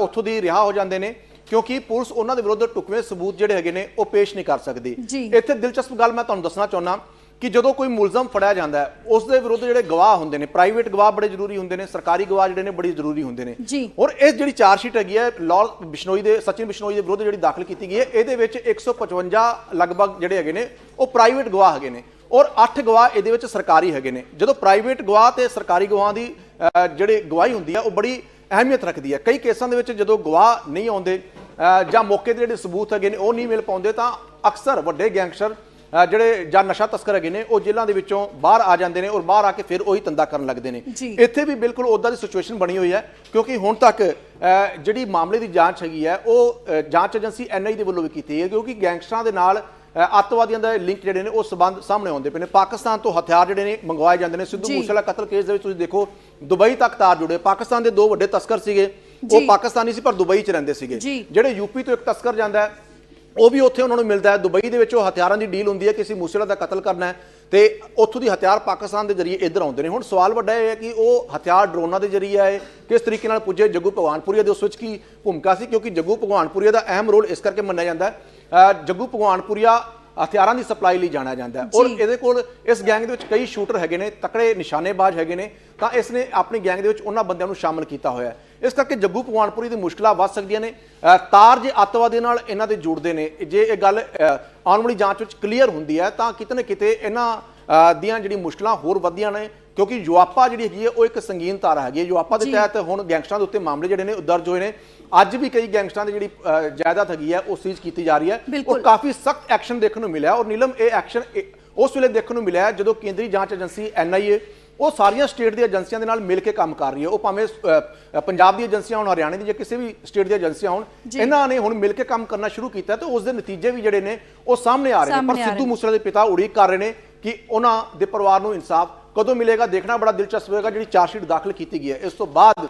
[SPEAKER 2] ਉੱਥੋਂ ਦੀ ਰਿਹਾ ਹੋ ਜਾਂਦੇ ਨੇ ਕਿਉਂਕਿ ਪੁਲਿਸ ਉਹਨਾਂ ਦੇ ਵਿਰੁੱਧ ਟੁਕਵੇਂ ਸਬੂਤ ਜਿਹੜੇ ਹੈਗੇ ਨੇ ਉਹ ਪੇਸ਼ ਨਹੀਂ ਕਰ ਸਕਦੀ। ਇੱਥੇ ਦਿਲਚਸਪ ਗੱਲ ਮੈਂ ਤੁਹਾਨੂੰ ਦੱਸਣਾ ਚਾਹੁੰਦਾ ਕਿ ਜਦੋਂ ਕੋਈ ਮੁਲਜ਼ਮ ਫੜਿਆ ਜਾਂਦਾ ਹੈ ਉਸ ਦੇ ਵਿਰੁੱਧ ਜਿਹੜੇ ਗਵਾਹ ਹੁੰਦੇ ਨੇ ਪ੍ਰਾਈਵੇਟ ਗਵਾਹ ਬੜੇ ਜ਼ਰੂਰੀ ਹੁੰਦੇ ਨੇ ਸਰਕਾਰੀ ਗਵਾਹ ਜਿਹੜੇ ਨੇ ਬੜੀ ਜ਼ਰੂਰੀ ਹੁੰਦੇ ਨੇ। ਔਰ ਇਹ ਜਿਹੜੀ ਚਾਰਜ ਸ਼ੀਟ ਹੈਗੀ ਹੈ ਲਾਲ ਬਿਸ਼ਨੋਈ ਦੇ ਸਚਿਨ ਬਿਸ਼ਨੋਈ ਦੇ ਵਿਰੁੱਧ ਜਿਹੜੀ ਦਾਖਲ ਕੀਤੀ ਗਈ ਹੈ ਇਹਦੇ ਵਿੱਚ 155 ਲਗਭਗ ਜਿਹੜੇ ਹੈਗੇ ਨੇ ਉਹ ਪ੍ਰਾਈਵੇਟ ਗਵਾਹ ਹੈਗੇ ਨੇ ਔਰ 8 ਗਵਾਹ ਇਹਦੇ ਵਿੱਚ ਸਰਕਾਰੀ ਹੈਗੇ ਨੇ ਜਦੋਂ ਪ੍ਰਾਈਵੇਟ ਗਵਾਹ ਤੇ ਸਰਕਾਰੀ ਗਵਾਹਾਂ ਦੀ ਜਿਹੜੀ ਗਵਾਹੀ ਹੁੰਦੀ ਹੈ ਉਹ ਬੜੀ ਅਹਿਮੀਅਤ ਰੱਖਦੀ ਹੈ ਕਈ ਕੇਸਾਂ ਦੇ ਵਿੱਚ ਜਦੋਂ ਗਵਾਹ ਨਹੀਂ ਆਉਂਦੇ ਜਾਂ ਮੌਕੇ ਤੇ ਜਿਹੜੇ ਸਬੂਤ ਹੈਗੇ ਨੇ ਉਹ ਨਹੀਂ ਮਿਲ ਪਾਉਂਦੇ ਤਾਂ ਅਕਸਰ ਵੱਡੇ ਗੈਂਗਸਟਰ ਜਿਹੜੇ ਜਾਂ ਨਸ਼ਾ ਤਸਕਰ ਹੈਗੇ ਨੇ ਉਹ ਜੇਲ੍ਹਾਂ ਦੇ ਵਿੱਚੋਂ ਬਾਹਰ ਆ ਜਾਂਦੇ ਨੇ ਔਰ ਬਾਹਰ ਆ ਕੇ ਫਿਰ ਉਹੀ ਧੰਦਾ ਕਰਨ ਲੱਗਦੇ ਨੇ। ਇੱਥੇ ਵੀ ਬਿਲਕੁਲ ਉਦਾਂ ਦੀ ਸਿਚੁਏਸ਼ਨ ਬਣੀ ਹੋਈ ਹੈ ਕਿਉਂਕਿ ਹੁਣ ਤੱਕ ਜਿਹੜੀ ਮਾਮਲੇ ਦੀ ਜਾਂਚ ਹੈਗੀ ਹੈ ਉਹ ਜਾਂਚ ਏਜੰਸੀ ਐਨਆਈ ਦੇ ਵੱਲੋਂ ਵੀ ਕੀਤੀ ਹੈ ਕਿਉਂਕਿ ਗੈਂਗਸਟਰਾਂ ਦੇ ਨਾਲ ਅੱਤਵਾਦੀਆਂ ਦਾ ਲਿੰਕ ਜਿਹੜੇ ਨੇ ਉਹ ਸਬੰਧ ਸਾਹਮਣੇ ਆਉਂਦੇ ਪਏ ਨੇ ਪਾਕਿਸਤਾਨ ਤੋਂ ਹਥਿਆਰ ਜਿਹੜੇ ਨੇ ਮੰਗਵਾਏ ਜਾਂਦੇ ਨੇ ਸਿੱਧੂ। ਮੂਸੇਵਾਲਾ ਕਤਲ ਕੇਸ ਦੇ ਵਿੱਚ ਤੁਸੀਂ ਦੇਖੋ ਦੁਬਈ ਤੱਕ ਤਾਰ ਜੁੜੇ ਪਾਕਿਸਤਾਨ ਦੇ ਦੋ ਵੱਡੇ ਤਸਕਰ ਸੀਗੇ। ਉਹ ਪਾਕਿਸਤਾਨੀ ਸੀ ਪਰ ਦੁਬਈ 'ਚ ਰਹਿੰਦੇ ਸੀਗੇ। ਜਿਹੜੇ ਯੂਪੀ ਤੋਂ ਇੱਕ ਤਸਕਰ ਜਾਂਦਾ ਹੈ ਉਹ ਵੀ ਉੱਥੇ ਉਹਨਾਂ ਨੂੰ ਮਿਲਦਾ ਹੈ। ਦੁਬਈ ਦੇ ਵਿੱਚ ਉਹ ਹਥਿਆਰਾਂ ਦੀ ਡੀਲ ਹੁੰਦੀ ਹੈ ਕਿਸੇ ਮੂਸੇਵਾਲਾ ਦਾ ਕਤਲ ਕਰਨਾ ਹੈ ਤੇ ਉੱਥੋਂ ਦੀ ਹਥਿਆਰ ਪਾਕਿਸਤਾਨ ਦੇ ਜ਼ਰੀਏ ਇੱਧਰ ਆਉਂਦੇ ਨੇ। ਹੁਣ ਸਵਾਲ ਵੱਡਾ ਇਹ ਹੈ ਕਿ ਉਹ ਹਥਿਆਰ ਡਰੋਨਾਂ ਦੇ ਜ਼ਰੀਏ ਆਏ ਕਿਸ ਤਰੀਕੇ ਨਾਲ ਪੁੱਜੇ? ਜੱਗੂ ਭਗਵਾਨਪੁਰੀਆ ਦੇ ਉਸ ਵਿੱਚ ਕੀ ਭੂਮਿਕਾ ਸੀ? ਕਿਉਂਕਿ ਜੱਗੂ ਭਗਵਾਨਪੁਰੀਆ ਦਾ ਅਹਿਮ ਰੋਲ ਇਸ ਕਰਕੇ ਮੰਨਿਆ ਜਾਂਦਾ ਹੈ। ਜੱਗੂ ਭਗਵਾਨਪੁਰੀਆ ਹਥਿਆਰਾਂ ਦੀ ਸਪਲਾਈ ਲਈ ਜਾਣਿਆ ਜਾਂਦਾ ਹੈ। ਔਰ। ਇਹਦੇ ਕੋਲ ਇਸ ਗੈਂਗ ਦੇ ਵਿੱਚ ਕਈ ਸ਼ੂਟਰ ਹੈਗੇ ਨੇ ਤਕੜੇ ਨਿਸ਼ਾਨੇਬਾਜ਼ ਹੈਗੇ ਨੇ। ਤਾਂ ਇਸ ਨੇ ਆਪਣੀ ਗੈਂਗ ਦੇ ਵਿੱਚ ਉਹਨਾਂ ਬੰਦਿਆਂ ਨੂੰ ਸ਼ਾਮਲ ਕੀਤਾ ਹੋਇਆ ਹੈ। ਇਸ ਕਰਕੇ ਜੱਗੂ ਭਗਵਾਨਪੁਰੀ ਦੀ ਮੁਸ਼ਕਲਾਂ ਵੱਧ ਸਕਦੀਆਂ ਨੇ ਤਾਰ ਜੇ ਅੱਤਵਾਦੀ ਨਾਲ ਇਹਨਾਂ ਦੇ ਜੁੜਦੇ ਨੇ ਜੇ ਇਹ ਗੱਲ ਆਉਣ ਵਾਲੀ ਜਾਂਚ ਵਿੱਚ ਕਲੀਅਰ ਹੁੰਦੀ ਹੈ ਤਾਂ ਕਿਤੇ ਨਾ ਕਿਤੇ ਇਹਨਾਂ ਦੀਆਂ ਜਿਹੜੀ ਮੁਸ਼ਕਲਾਂ ਹੋਰ ਵਧੀਆਂ ਨੇ ਕਿਉਂਕਿ ਯੁਆਪਾ ਜਿਹੜੀ ਹੈਗੀ ਹੈ ਉਹ ਇੱਕ ਸੰਗੀਨ ਤਾਰਾ ਹੈਗੀ ਹੈ ਯੁਆਪਾ ਦੇ। ਤਹਿਤ ਹੁਣ ਗੈਂਗਸਟਰਾਂ ਦੇ ਉੱਤੇ ਮਾਮਲੇ ਜਿਹੜੇ ਨੇ ਉਹ ਦਰਜ ਹੋਏ ਨੇ ਅੱਜ ਵੀ ਕਈ ਗੈਂਗਸਟਰਾਂ ਦੀ ਜਿਹੜੀ ਜਾਇਦਾਦ ਹੈਗੀ ਹੈ ਉਹ ਸੀਜ਼ ਕੀਤੀ ਜਾ ਰਹੀ ਹੈ। ਔਰ ਕਾਫੀ ਸਖਤ ਐਕਸ਼ਨ ਦੇਖਣ ਨੂੰ ਮਿਲਿਆ ਔਰ ਨੀਲਮ ਇਹ ਐਕਸ਼ਨ ਉਸ ਵੇਲੇ ਦੇਖਣ ਨੂੰ ਮਿਲਿਆ ਜਦੋਂ ਕੇਂਦਰੀ ਜਾਂਚ ਏਜੰਸੀ ਐਨਆਈਏ ਉਹ ਸਾਰੀਆਂ ਸਟੇਟ ਦੀਆਂ ਏਜੰਸੀਆਂ ਦੇ ਨਾਲ ਮਿਲ ਕੇ ਕੰਮ ਕਰ ਰਹੀ ਹੈ ਉਹ ਭਾਵੇਂ ਪੰਜਾਬ ਦੀ ਏਜੰਸੀਆਂ ਹੋਣ ਹਰਿਆਣੇ ਦੀ ਜਾਂ ਕਿਸੇ ਵੀ ਸਟੇਟ ਦੀ ਏਜੰਸੀਆਂ ਹੋਣ। ਇਹਨਾਂ ਨੇ ਹੁਣ ਮਿਲ ਕੇ ਕੰਮ ਕਰਨਾ ਸ਼ੁਰੂ ਕੀਤਾ ਤੇ ਉਸ ਦੇ ਨਤੀਜੇ ਵੀ ਜਿਹੜੇ ਨੇ ਉਹ ਸਾਹਮਣੇ ਆ ਰਹੇ ਨੇ ਪਰ ਸਿੱਧੂ। ਮੂਸੇਵਾਲੇ ਦੇ ਪਿਤਾ ਉਡੀਕ ਕਰ ਰਹੇ ਨੇ ਕਿ ਉਹਨਾਂ ਦੇ ਪਰਿਵਾਰ ਨੂੰ ਇਨਸਾਫ ਕਦੋਂ ਮਿਲੇਗਾ ਦੇਖਣਾ ਬੜਾ ਦਿਲਚਸਪ ਹੋਏਗਾ ਜਿਹੜੀ ਚਾਰਜ ਸ਼ੀਟ ਦਾਖਲ ਕੀਤੀ ਗਈ ਹੈ ਇਸ ਤੋਂ ਬਾਅਦ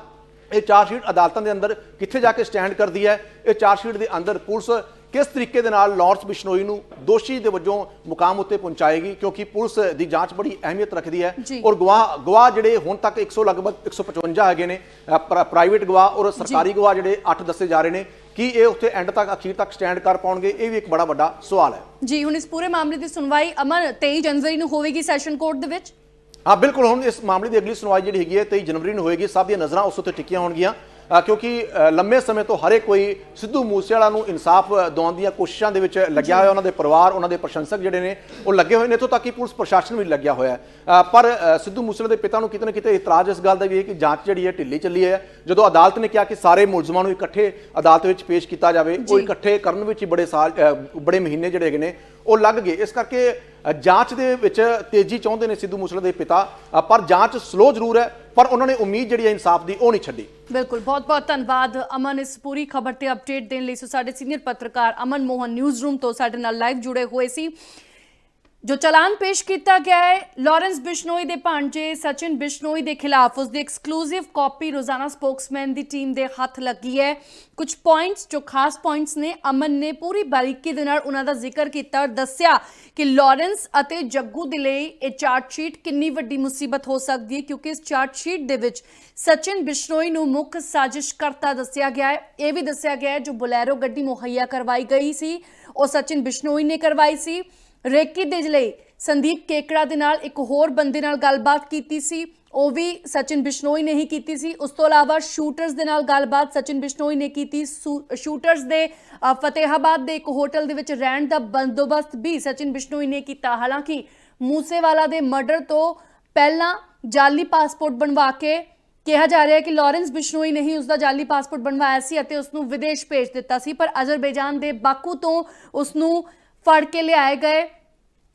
[SPEAKER 2] ਇਹ ਚਾਰਜ ਸ਼ੀਟ ਅਦਾਲਤਾਂ ਦੇ ਅੰਦਰ ਕਿੱਥੇ ਜਾ ਕੇ ਸਟੈਂਡ ਕਰਦੀ ਹੈ ਇਹ ਚਾਰਜ ਸ਼ੀਟ ਦੇ ਅੰਦਰ ਪੁਲਿਸ ਕਿਸ ਤਰੀਕੇ ਦੇ ਨਾਲ ਲਾਰੈਂਸ ਬਿਸ਼ਨੋਈ ਨੂੰ ਦੋਸ਼ੀ ਦੇ ਵਜੋਂ ਮੁਕਾਮ ਉੱਤੇ ਪਹੁੰਚਾਏਗੀ? ਕਿਉਂਕਿ ਪੁਲਿਸ ਦੀ ਜਾਂਚ ਬੜੀ ਅਹਿਮੀਅਤ ਰੱਖਦੀ ਹੈ। ਔਰ ਗਵਾਹ ਗਵਾਹ ਜਿਹੜੇ ਹੁਣ ਤੱਕ 100 ਲਗਭਗ 155 ਹੈਗੇ ਨੇ ਪ੍ਰਾਈਵੇਟ ਗਵਾਹ ਔਰ ਸਰਕਾਰੀ ਗਵਾਹ ਜਿਹੜੇ 8 ਦੱਸੇ ਜਾ ਰਹੇ ਨੇ ਕੀ ਇਹ ਉੱਥੇ ਐਂਡ ਤੱਕ ਅਖੀਰ ਤੱਕ ਸਟੈਂਡ ਕਰ ਪਾਉਣਗੇ? ਇਹ ਵੀ ਇੱਕ ਬੜਾ ਵੱਡਾ ਸਵਾਲ ਹੈ।
[SPEAKER 1] ਜੀ ਹੁਣ ਇਸ ਪੂਰੇ ਮਾਮਲੇ ਦੀ ਸੁਣਵਾਈ ਅਮਨ 23 ਜਨਵਰੀ ਨੂੰ ਹੋਵੇਗੀ ਸੈਸ਼ਨ ਕੋਰਟ ਦੇ ਵਿੱਚ?
[SPEAKER 2] ਹਾਂ ਬਿਲਕੁਲ ਹੁਣ ਇਸ ਮਾਮਲੇ ਦੀ ਅਗਲੀ ਸੁਣਵਾਈ ਜਿਹੜੀ ਹੈਗੀ ਹੈ 23 ਜਨਵਰੀ ਨੂੰ ਹੋਏਗੀ। ਸਭ ਦੀਆਂ ਨਜ਼ਰਾਂ ਉਸ ਉੱਤੇ ਟਿਕੀਆਂ ਹੋਣਗੀਆਂ। ਕਿਉਂਕਿ ਲੰਮੇ ਸਮੇਂ ਤੋਂ ਹਰੇਕ ਕੋਈ ਸਿੱਧੂ ਮੂਸੇਵਾਲਾ ਨੂੰ ਇਨਸਾਫ ਦਿਵਾਉਣ ਦੀਆਂ ਕੋਸ਼ਿਸ਼ਾਂ ਦੇ ਵਿੱਚ ਲੱਗਿਆ ਹੋਇਆ ਉਹਨਾਂ ਦੇ ਪਰਿਵਾਰ ਉਹਨਾਂ ਦੇ ਪ੍ਰਸ਼ੰਸਕ ਜਿਹੜੇ ਨੇ ਉਹ ਲੱਗੇ ਹੋਏ ਨੇ। ਇੱਥੋਂ ਤੱਕ ਕਿ ਪੁਲਿਸ ਪ੍ਰਸ਼ਾਸਨ ਵੀ ਲੱਗਿਆ ਹੋਇਆ ਪਰ ਸਿੱਧੂ ਮੂਸੇਵਾਲੇ ਦੇ ਪਿਤਾ ਨੂੰ ਕਿਤੇ ਨਾ ਕਿਤੇ ਇਤਰਾਜ਼ ਇਸ ਗੱਲ ਦਾ ਵੀ ਹੈ ਕਿ ਜਾਂਚ ਜਿਹੜੀ ਹੈ ਢਿੱਲੀ ਚੱਲੀ ਹੈ। ਜਦੋਂ ਅਦਾਲਤ ਨੇ ਕਿਹਾ ਕਿ ਸਾਰੇ ਮੁਲਜ਼ਮਾਂ ਨੂੰ ਇਕੱਠੇ ਅਦਾਲਤ ਵਿੱਚ ਪੇਸ਼ ਕੀਤਾ ਜਾਵੇ ਉਹ। ਇਕੱਠੇ ਕਰਨ ਵਿੱਚ ਹੀ ਬੜੇ ਸਾਲ ਬੜੇ ਮਹੀਨੇ ਜਿਹੜੇ ਹੈਗੇ ਨੇ ਉਹ ਲੱਗ ਗਏ। ਇਸ ਕਰਕੇ ਜਾਂਚ ਦੇ ਵਿੱਚ ਤੇਜ਼ੀ ਚਾਹੁੰਦੇ ਨੇ ਸਿੱਧੂ ਮੂਸੇਵਾਲੇ ਦੇ ਪਿਤਾ। ਪਰ ਜਾਂਚ ਸਲੋ ਜ਼ਰੂਰ ਹੈ। ਪਰ ਉਹਨਾਂ ਨੇ ਉਮੀਦ ਜਿਹੜੀ ਹੈ ਇਨਸਾਫ ਦੀ, ਉਹ ਨਹੀਂ ਛੱਡੀ।
[SPEAKER 1] ਬਿਲਕੁਲ ਬਹੁਤ ਬਹੁਤ ਧੰਨਵਾਦ ਅਮਨ ਇਸ ਪੂਰੀ ਖਬਰ ਤੇ ਅਪਡੇਟ ਦੇਣ ਲਈ। ਸੋ ਸਾਡੇ ਸੀਨੀਅਰ ਪੱਤਰਕਾਰ ਅਮਨ ਮੋਹਨ ਨਿਊਜ਼ ਰੂਮ ਤੋਂ ਸਾਡੇ ਨਾਲ ਲਾਈਵ ਜੁੜੇ ਹੋਏ ਸੀ। ਜੋ ਚਲਾਨ ਪੇਸ਼ ਕੀਤਾ ਗਿਆ ਹੈ, ਲਾਰੈਂਸ ਬਿਸ਼ਨੋਈ ਦੇ ਭਾਂਜੇ ਸਚਿਨ ਬਿਸ਼ਨੋਈ ਦੇ ਖਿਲਾਫ ਉਸ ਦੀ ਐਕਸਕਲੂਸਿਵ ਕਾਪੀ ਰੋਜ਼ਾਨਾ ਸਪੋਕਸਮੈਨ ਦੀ ਟੀਮ ਦੇ ਹੱਥ ਲੱਗੀ ਹੈ। ਕੁਝ ਪੁਆਇੰਟਸ ਜੋ ਖਾਸ ਪੁਆਇੰਟਸ ਨੇ, ਅਮਨ ਨੇ ਪੂਰੀ ਬਾਰੀਕੀ ਦੇ ਨਾਲ ਉਹਨਾਂ ਦਾ ਜ਼ਿਕਰ ਕੀਤਾ ਔਰ ਦੱਸਿਆ ਕਿ ਲਾਰੈਂਸ ਅਤੇ ਜੱਗੂ ਦੇ ਲਈ ਇਹ ਚਾਰਟ ਸ਼ੀਟ ਕਿੰਨੀ ਵੱਡੀ ਮੁਸੀਬਤ ਹੋ ਸਕਦੀ ਹੈ, ਕਿਉਂਕਿ ਇਸ ਚਾਰਟ ਸ਼ੀਟ ਦੇ ਵਿੱਚ ਸਚਿਨ ਬਿਸ਼ਨੋਈ ਨੂੰ ਮੁੱਖ ਸਾਜ਼ਿਸ਼ਕਰਤਾ ਦੱਸਿਆ ਗਿਆ ਹੈ। ਇਹ ਵੀ ਦੱਸਿਆ ਗਿਆ ਹੈ, ਜੋ ਬੁਲੈਰੋ ਗੱਡੀ ਮੁਹੱਈਆ ਕਰਵਾਈ ਗਈ ਸੀ, ਉਹ ਸਚਿਨ ਬਿਸ਼ਨੋਈ ਨੇ ਕਰਵਾਈ ਸੀ। ਰੇਕੀ ਦੇ ਲਈ ਸੰਦੀਪ ਕੇਕੜਾ ਦੇ ਨਾਲ ਇੱਕ ਹੋਰ ਬੰਦੇ ਨਾਲ ਗੱਲਬਾਤ ਕੀਤੀ ਸੀ। ਉਹ ਵੀ ਸਚਿਨ ਬਿਸ਼ਨੋਈ ਨੇ ਹੀ ਕੀਤੀ ਸੀ। ਉਸ ਤੋਂ ਇਲਾਵਾ ਸ਼ੂਟਰਸ ਦੇ ਨਾਲ ਗੱਲਬਾਤ ਸਚਿਨ ਬਿਸ਼ਨੋਈ ਨੇ ਕੀਤੀ। ਸੂ- ਸ਼ੂਟਰਸ ਦੇ ਫਤਿਹਾਬਾਦ ਦੇ ਇੱਕ ਹੋਟਲ ਦੇ ਵਿੱਚ ਰਹਿਣ ਦਾ ਬੰਦੋਬਸਤ ਵੀ ਸਚਿਨ ਬਿਸ਼ਨੋਈ ਨੇ ਕੀਤਾ। ਹਾਲਾਂਕਿ ਮੂਸੇਵਾਲਾ ਦੇ ਮਰਡਰ ਤੋਂ ਪਹਿਲਾਂ ਜਾਲੀ ਪਾਸਪੋਰਟ ਬਣਵਾ ਕੇ ਕਿਹਾ ਜਾ ਰਿਹਾ ਹੈ ਕਿ ਲਾਰੈਂਸ ਬਿਸ਼ਨੋਈ ਨੇ ਹੀ ਉਸ ਦਾ ਜਾਲੀ ਪਾਸਪੋਰਟ ਬਣਵਾਇਆ ਸੀ ਅਤੇ ਉਸ ਨੂੰ ਵਿਦੇਸ਼ ਭੇਜ ਦਿੱਤਾ ਸੀ। ਪਰ ਅਜ਼ਰਬੈਜਾਨ ਦੇ ਬਾਕੂ ਤੋਂ ਉਸ ਨੂੰ ਫੜ ਕੇ ਲਿਆਏ ਗਏ।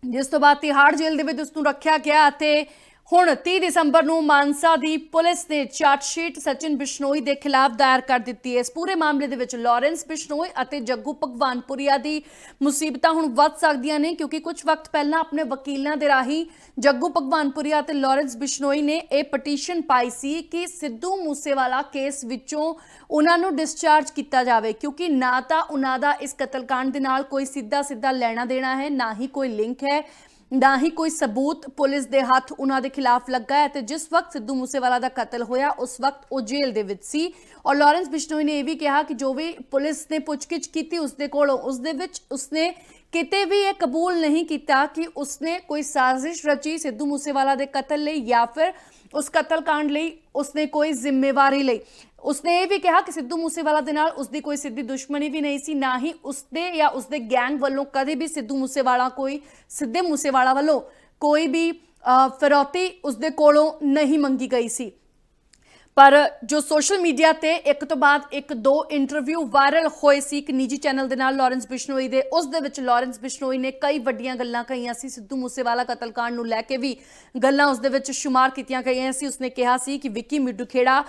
[SPEAKER 1] ਜਿਸ ਤੋਂ ਬਾਅਦ ਤਿਹਾੜ ਜੇਲ੍ਹ ਦੇ ਵਿੱਚ ਉਸ ਨੂੰ ਰੱਖਿਆ ਗਿਆ ਅਤੇ ਹੁਣ 30 ਦਸੰਬਰ ਨੂੰ ਮਾਨਸਾ ਦੀ ਪੁਲਿਸ ਨੇ ਚਾਰਟ ਸ਼ੀਟ ਸਚਿਨ ਬਿਸ਼ਨੋਈ ਦੇ ਖਿਲਾਫ ਦਾਇਰ ਕਰ ਦਿੱਤੀ ਹੈ। ਇਸ ਪੂਰੇ ਮਾਮਲੇ ਦੇ ਵਿੱਚ ਲਾਰੈਂਸ ਬਿਸ਼ਨੋਈ ਅਤੇ ਜੱਗੂ ਭਗਵਾਨਪੁਰੀਆ ਦੀ ਮੁਸੀਬਤਾਂ ਹੁਣ ਵੱਧ ਸਕਦੀਆਂ ਨੇ ਕਿਉਂਕਿ ਕੁਝ ਵਕਤ ਪਹਿਲਾਂ ਆਪਣੇ ਵਕੀਲਾਂ ਦੇ ਰਾਹੀਂ ਜੱਗੂ ਭਗਵਾਨਪੁਰੀਆ ਅਤੇ ਲਾਰੈਂਸ ਬਿਸ਼ਨੋਈ ਨੇ ਇਹ ਪਟੀਸ਼ਨ ਪਾਈ ਸੀ ਕਿ ਸਿੱਧੂ ਮੂਸੇਵਾਲਾ ਕੇਸ ਵਿੱਚੋਂ ਉਹਨਾਂ ਨੂੰ ਡਿਸਚਾਰਜ ਕੀਤਾ ਜਾਵੇ ਕਿਉਂਕਿ ਨਾ ਤਾਂ ਉਹਨਾਂ ਦਾ ਇਸ ਕਤਲकांड ਦੇ ਨਾਲ ਕੋਈ ਸਿੱਧਾ ਸਿੱਧਾ ਲੈਣਾ ਦੇਣਾ ਹੈ, ਨਾ ਹੀ ਕੋਈ ਲਿੰਕ ਹੈ। ਨਾ ਹੀ ਕੋਈ ਸਬੂਤ ਪੁਲਿਸ ਦੇ ਹੱਥ ਉਹਨਾਂ ਦੇ ਖਿਲਾਫ ਲੱਗਾ ਹੈ ਤੇ ਜਿਸ ਵਕਤ ਸਿੱਧੂ ਮੂਸੇਵਾਲਾ ਦਾ ਕਤਲ ਹੋਇਆ, ਉਸ ਵਕਤ ਉਹ ਜੇਲ੍ਹ ਦੇ ਵਿੱਚ ਸੀ। ਔਰ ਲਾਰੈਂਸ ਬਿਸ਼ਨੋਈ ਨੇ ਇਹ ਵੀ ਕਿਹਾ ਕਿ ਜੋ ਵੀ ਪੁਲਿਸ ਨੇ ਪੁੱਛਗਿੱਛ ਕੀਤੀ, ਉਸ ਦੇ ਕੋਲੋਂ, ਉਸ ਦੇ ਵਿੱਚ ਉਸਨੇ ਕਿਤੇ ਵੀ ਇਹ ਕਬੂਲ ਨਹੀਂ ਕੀਤਾ ਕਿ ਉਸਨੇ ਕੋਈ ਸਾਜ਼ਿਸ਼ ਰਚੀ ਸਿੱਧੂ ਮੂਸੇਵਾਲਾ ਦੇ ਕਤਲ ਲਈ ਜਾਂ ਫਿਰ ਉਸ ਕਤਲ ਕਾਂਡ ਲਈ ਉਸਨੇ ਕੋਈ ਜ਼ਿੰਮੇਵਾਰੀ ਲਈ। ਉਸਨੇ ਇਹ ਵੀ ਕਿਹਾ ਕਿ ਸਿੱਧੂ ਮੂਸੇਵਾਲਾ ਦੇ ਨਾਲ ਉਸਦੀ ਕੋਈ ਸਿੱਧੀ ਦੁਸ਼ਮਣੀ ਵੀ ਨਹੀਂ ਸੀ, ਨਾ ਹੀ ਉਸਦੇ ਜਾਂ ਉਸਦੇ ਗੈਂਗ ਵੱਲੋਂ ਕਦੇ ਵੀ ਸਿੱਧੂ ਮੂਸੇਵਾਲਾ ਕੋਈ, ਸਿੱਧੇ ਮੂਸੇਵਾਲਾ ਵੱਲੋਂ ਕੋਈ ਵੀ ਫਿਰੌਤੀ ਉਸਦੇ ਕੋਲੋਂ ਨਹੀਂ ਮੰਗੀ ਗਈ ਸੀ। ਪਰ ਜੋ ਸੋਸ਼ਲ ਮੀਡੀਆ ਤੇ ਇੱਕ ਤੋਂ ਬਾਅਦ ਇੱਕ ਦੋ ਇੰਟਰਵਿਊ ਵਾਇਰਲ ਹੋਏ ਸੀ, ਇੱਕ ਨਿੱਜੀ ਚੈਨਲ ਦੇ ਨਾਲ ਲਾਰੈਂਸ ਬਿਸ਼ਨੋਈ ਦੇ, ਉਸ ਦੇ ਵਿੱਚ ਲਾਰੈਂਸ ਬਿਸ਼ਨੋਈ ਨੇ ਕਈ ਵੱਡੀਆਂ ਗੱਲਾਂ ਕਹੀਆਂ ਸੀ। ਸਿੱਧੂ ਮੂਸੇਵਾਲਾ ਕਤਲकांड ਨੂੰ ਲੈ ਕੇ ਵੀ ਗੱਲਾਂ ਉਸ ਦੇ ਵਿੱਚ ਸ਼ੁਮਾਰ ਕੀਤੀਆਂ ਗਈਆਂ ਸੀ। ਉਸਨੇ ਕਿਹਾ ਸੀ ਕਿ ਵਿੱਕੀ ਮਿੱਡੂਖੇੜਾ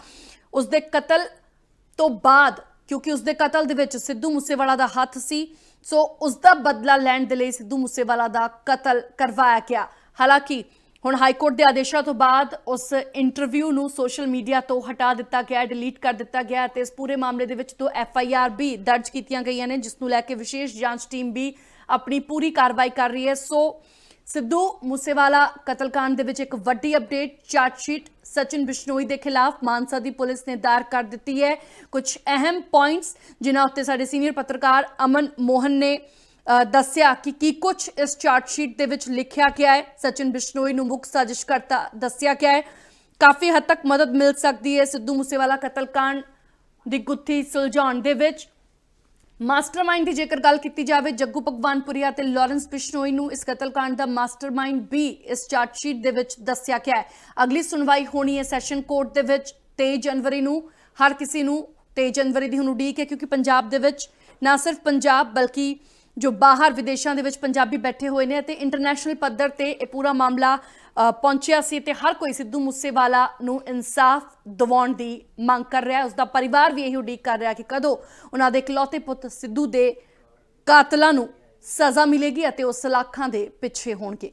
[SPEAKER 1] ਉਸ ਦੇ ਕਤਲ ਤੋਂ ਬਾਅਦ, ਕਿਉਂਕਿ ਉਸ ਦੇ ਕਤਲ ਦੇ ਵਿੱਚ ਸਿੱਧੂ ਮੂਸੇਵਾਲਾ ਦਾ ਹੱਥ ਸੀ, ਸੋ ਉਸ ਦਾ ਬਦਲਾ ਲੈਣ ਦੇ ਲਈ ਸਿੱਧੂ ਮੂਸੇਵਾਲਾ ਦਾ ਕਤਲ ਕਰਵਾਇਆ ਗਿਆ। ਹਾਲਾਂਕਿ, ਹੁਣ ਹਾਈ ਕੋਰਟ ਦੇ ਆਦੇਸ਼ਾਂ ਤੋਂ ਬਾਅਦ ਉਸ ਇੰਟਰਵਿਊ ਨੂੰ ਸੋਸ਼ਲ ਮੀਡੀਆ ਤੋਂ ਹਟਾ ਦਿੱਤਾ ਗਿਆ, ਡਿਲੀਟ ਕਰ ਦਿੱਤਾ ਗਿਆ ਤੇ ਇਸ ਪੂਰੇ ਮਾਮਲੇ ਦੇ ਵਿੱਚ ਦੋ ਐਫ ਆਈ ਆਰ ਵੀ ਦਰਜ ਕੀਤੀਆਂ ਗਈਆਂ ਨੇ, ਜਿਸ ਨੂੰ ਲੈ ਕੇ ਵਿਸ਼ੇਸ਼ ਜਾਂਚ ਟੀਮ ਵੀ ਆਪਣੀ ਪੂਰੀ ਕਾਰਵਾਈ ਕਰ ਰਹੀ ਹੈ। ਸੋ ਸਿੱਧੂ ਮੂਸੇਵਾਲਾ ਕਤਲकांड ਦੇ ਵਿੱਚ ਇੱਕ ਵੱਡੀ update charge sheet Sachin Bishnoi ਦੇ ਖਿਲਾਫ ਮਾਨਸਾ ਦੀ ਪੁਲਿਸ ਨੇ ਦਾਇਰ ਕਰ ਦਿੱਤੀ ਹੈ। ਕੁਝ ਅਹਿਮ ਪੁਆਇੰਟਸ ਜਿਨ੍ਹਾਂ ਉੱਤੇ ਸਾਡੇ ਸੀਨੀਅਰ ਪੱਤਰਕਾਰ ਅਮਨ ਮੋਹਨ ਨੇ ਦੱਸਿਆ ਕਿ ਕੀ ਕੁਝ ਇਸ ਚਾਰਟ ਸ਼ੀਟ ਦੇ ਵਿੱਚ ਲਿਖਿਆ ਗਿਆ ਹੈ। ਸਚਿਨ ਬਿਸ਼ਨੋਈ ਨੂੰ ਮੁੱਖ ਸਾਜ਼ਿਸ਼ਕਰਤਾ ਦੱਸਿਆ ਗਿਆ ਹੈ। ਕਾਫੀ ਹੱਦ ਤੱਕ ਮਦਦ ਮਿਲ ਸਕਦੀ ਹੈ ਸਿੱਧੂ ਮੂਸੇਵਾਲਾ ਕਤਲकांड ਦੀ ਗੁੱਥੀ ਸੁਲਝਾਉਣ ਦੇ ਵਿੱਚ। ਮਾਸਟਰਮਾਈਂਡ ਦੀ ਜੇਕਰ ਗੱਲ ਕੀਤੀ ਜਾਵੇ, ਜੱਗੂ ਭਗਵਾਨਪੁਰੀਆ ਤੇ ਲਾਰੈਂਸ ਬਿਸ਼ਨੋਈ ਨੂੰ ਇਸ ਕਤਲकांड ਦਾ ਮਾਸਟਰਮਾਈਂਡ ਵੀ ਇਸ ਚਾਰਜਸ਼ੀਟ ਦੇ ਵਿੱਚ ਦੱਸਿਆ ਗਿਆ ਹੈ। ਅਗਲੀ ਸੁਣਵਾਈ ਹੋਣੀ ਹੈ ਸੈਸ਼ਨ ਕੋਰਟ ਦੇ ਵਿੱਚ 23 ਜਨਵਰੀ ਨੂੰ, ਹਰ ਕਿਸੇ ਨੂੰ 23 ਜਨਵਰੀ ਦੀ ਹੁਣ ਉਡੀਕ ਹੈ ਕਿਉਂਕਿ ਪੰਜਾਬ ਦੇ ਵਿੱਚ ਨਾ ਸਿਰਫ ਪੰਜਾਬ ਬਲਕਿ ਜੋ ਬਾਹਰ ਵਿਦੇਸ਼ਾਂ ਦੇ ਵਿੱਚ ਪੰਜਾਬੀ ਬੈਠੇ ਹੋਏ ਨੇ ਅਤੇ ਇੰਟਰਨੈਸ਼ਨਲ ਪੱਧਰ ਤੇ ਇਹ ਪੂਰਾ ਮਾਮਲਾ ਪਹੁੰਚਿਆ ਸੀ ਤੇ ਹਰ ਕੋਈ ਸਿੱਧੂ ਮੂਸੇਵਾਲਾ ਨੂੰ ਇਨਸਾਫ ਦਿਵਾਉਣ ਦੀ ਮੰਗ ਕਰ ਰਿਹਾ ਹੈ। ਉਸ ਦਾ ਪਰਿਵਾਰ ਵੀ ਇਹੀ ਉਡੀਕ ਕਰ ਰਿਹਾ ਕਿ ਕਦੋਂ ਉਹਨਾਂ ਦੇ ਇਕਲੌਤੇ ਪੁੱਤ ਸਿੱਧੂ ਦੇ ਕਾਤਲਾਂ ਨੂੰ ਸਜ਼ਾ ਮਿਲੇਗੀ ਅਤੇ ਉਹ ਸਲਾਖਾਂ ਦੇ ਪਿੱਛੇ ਹੋਣਗੇ।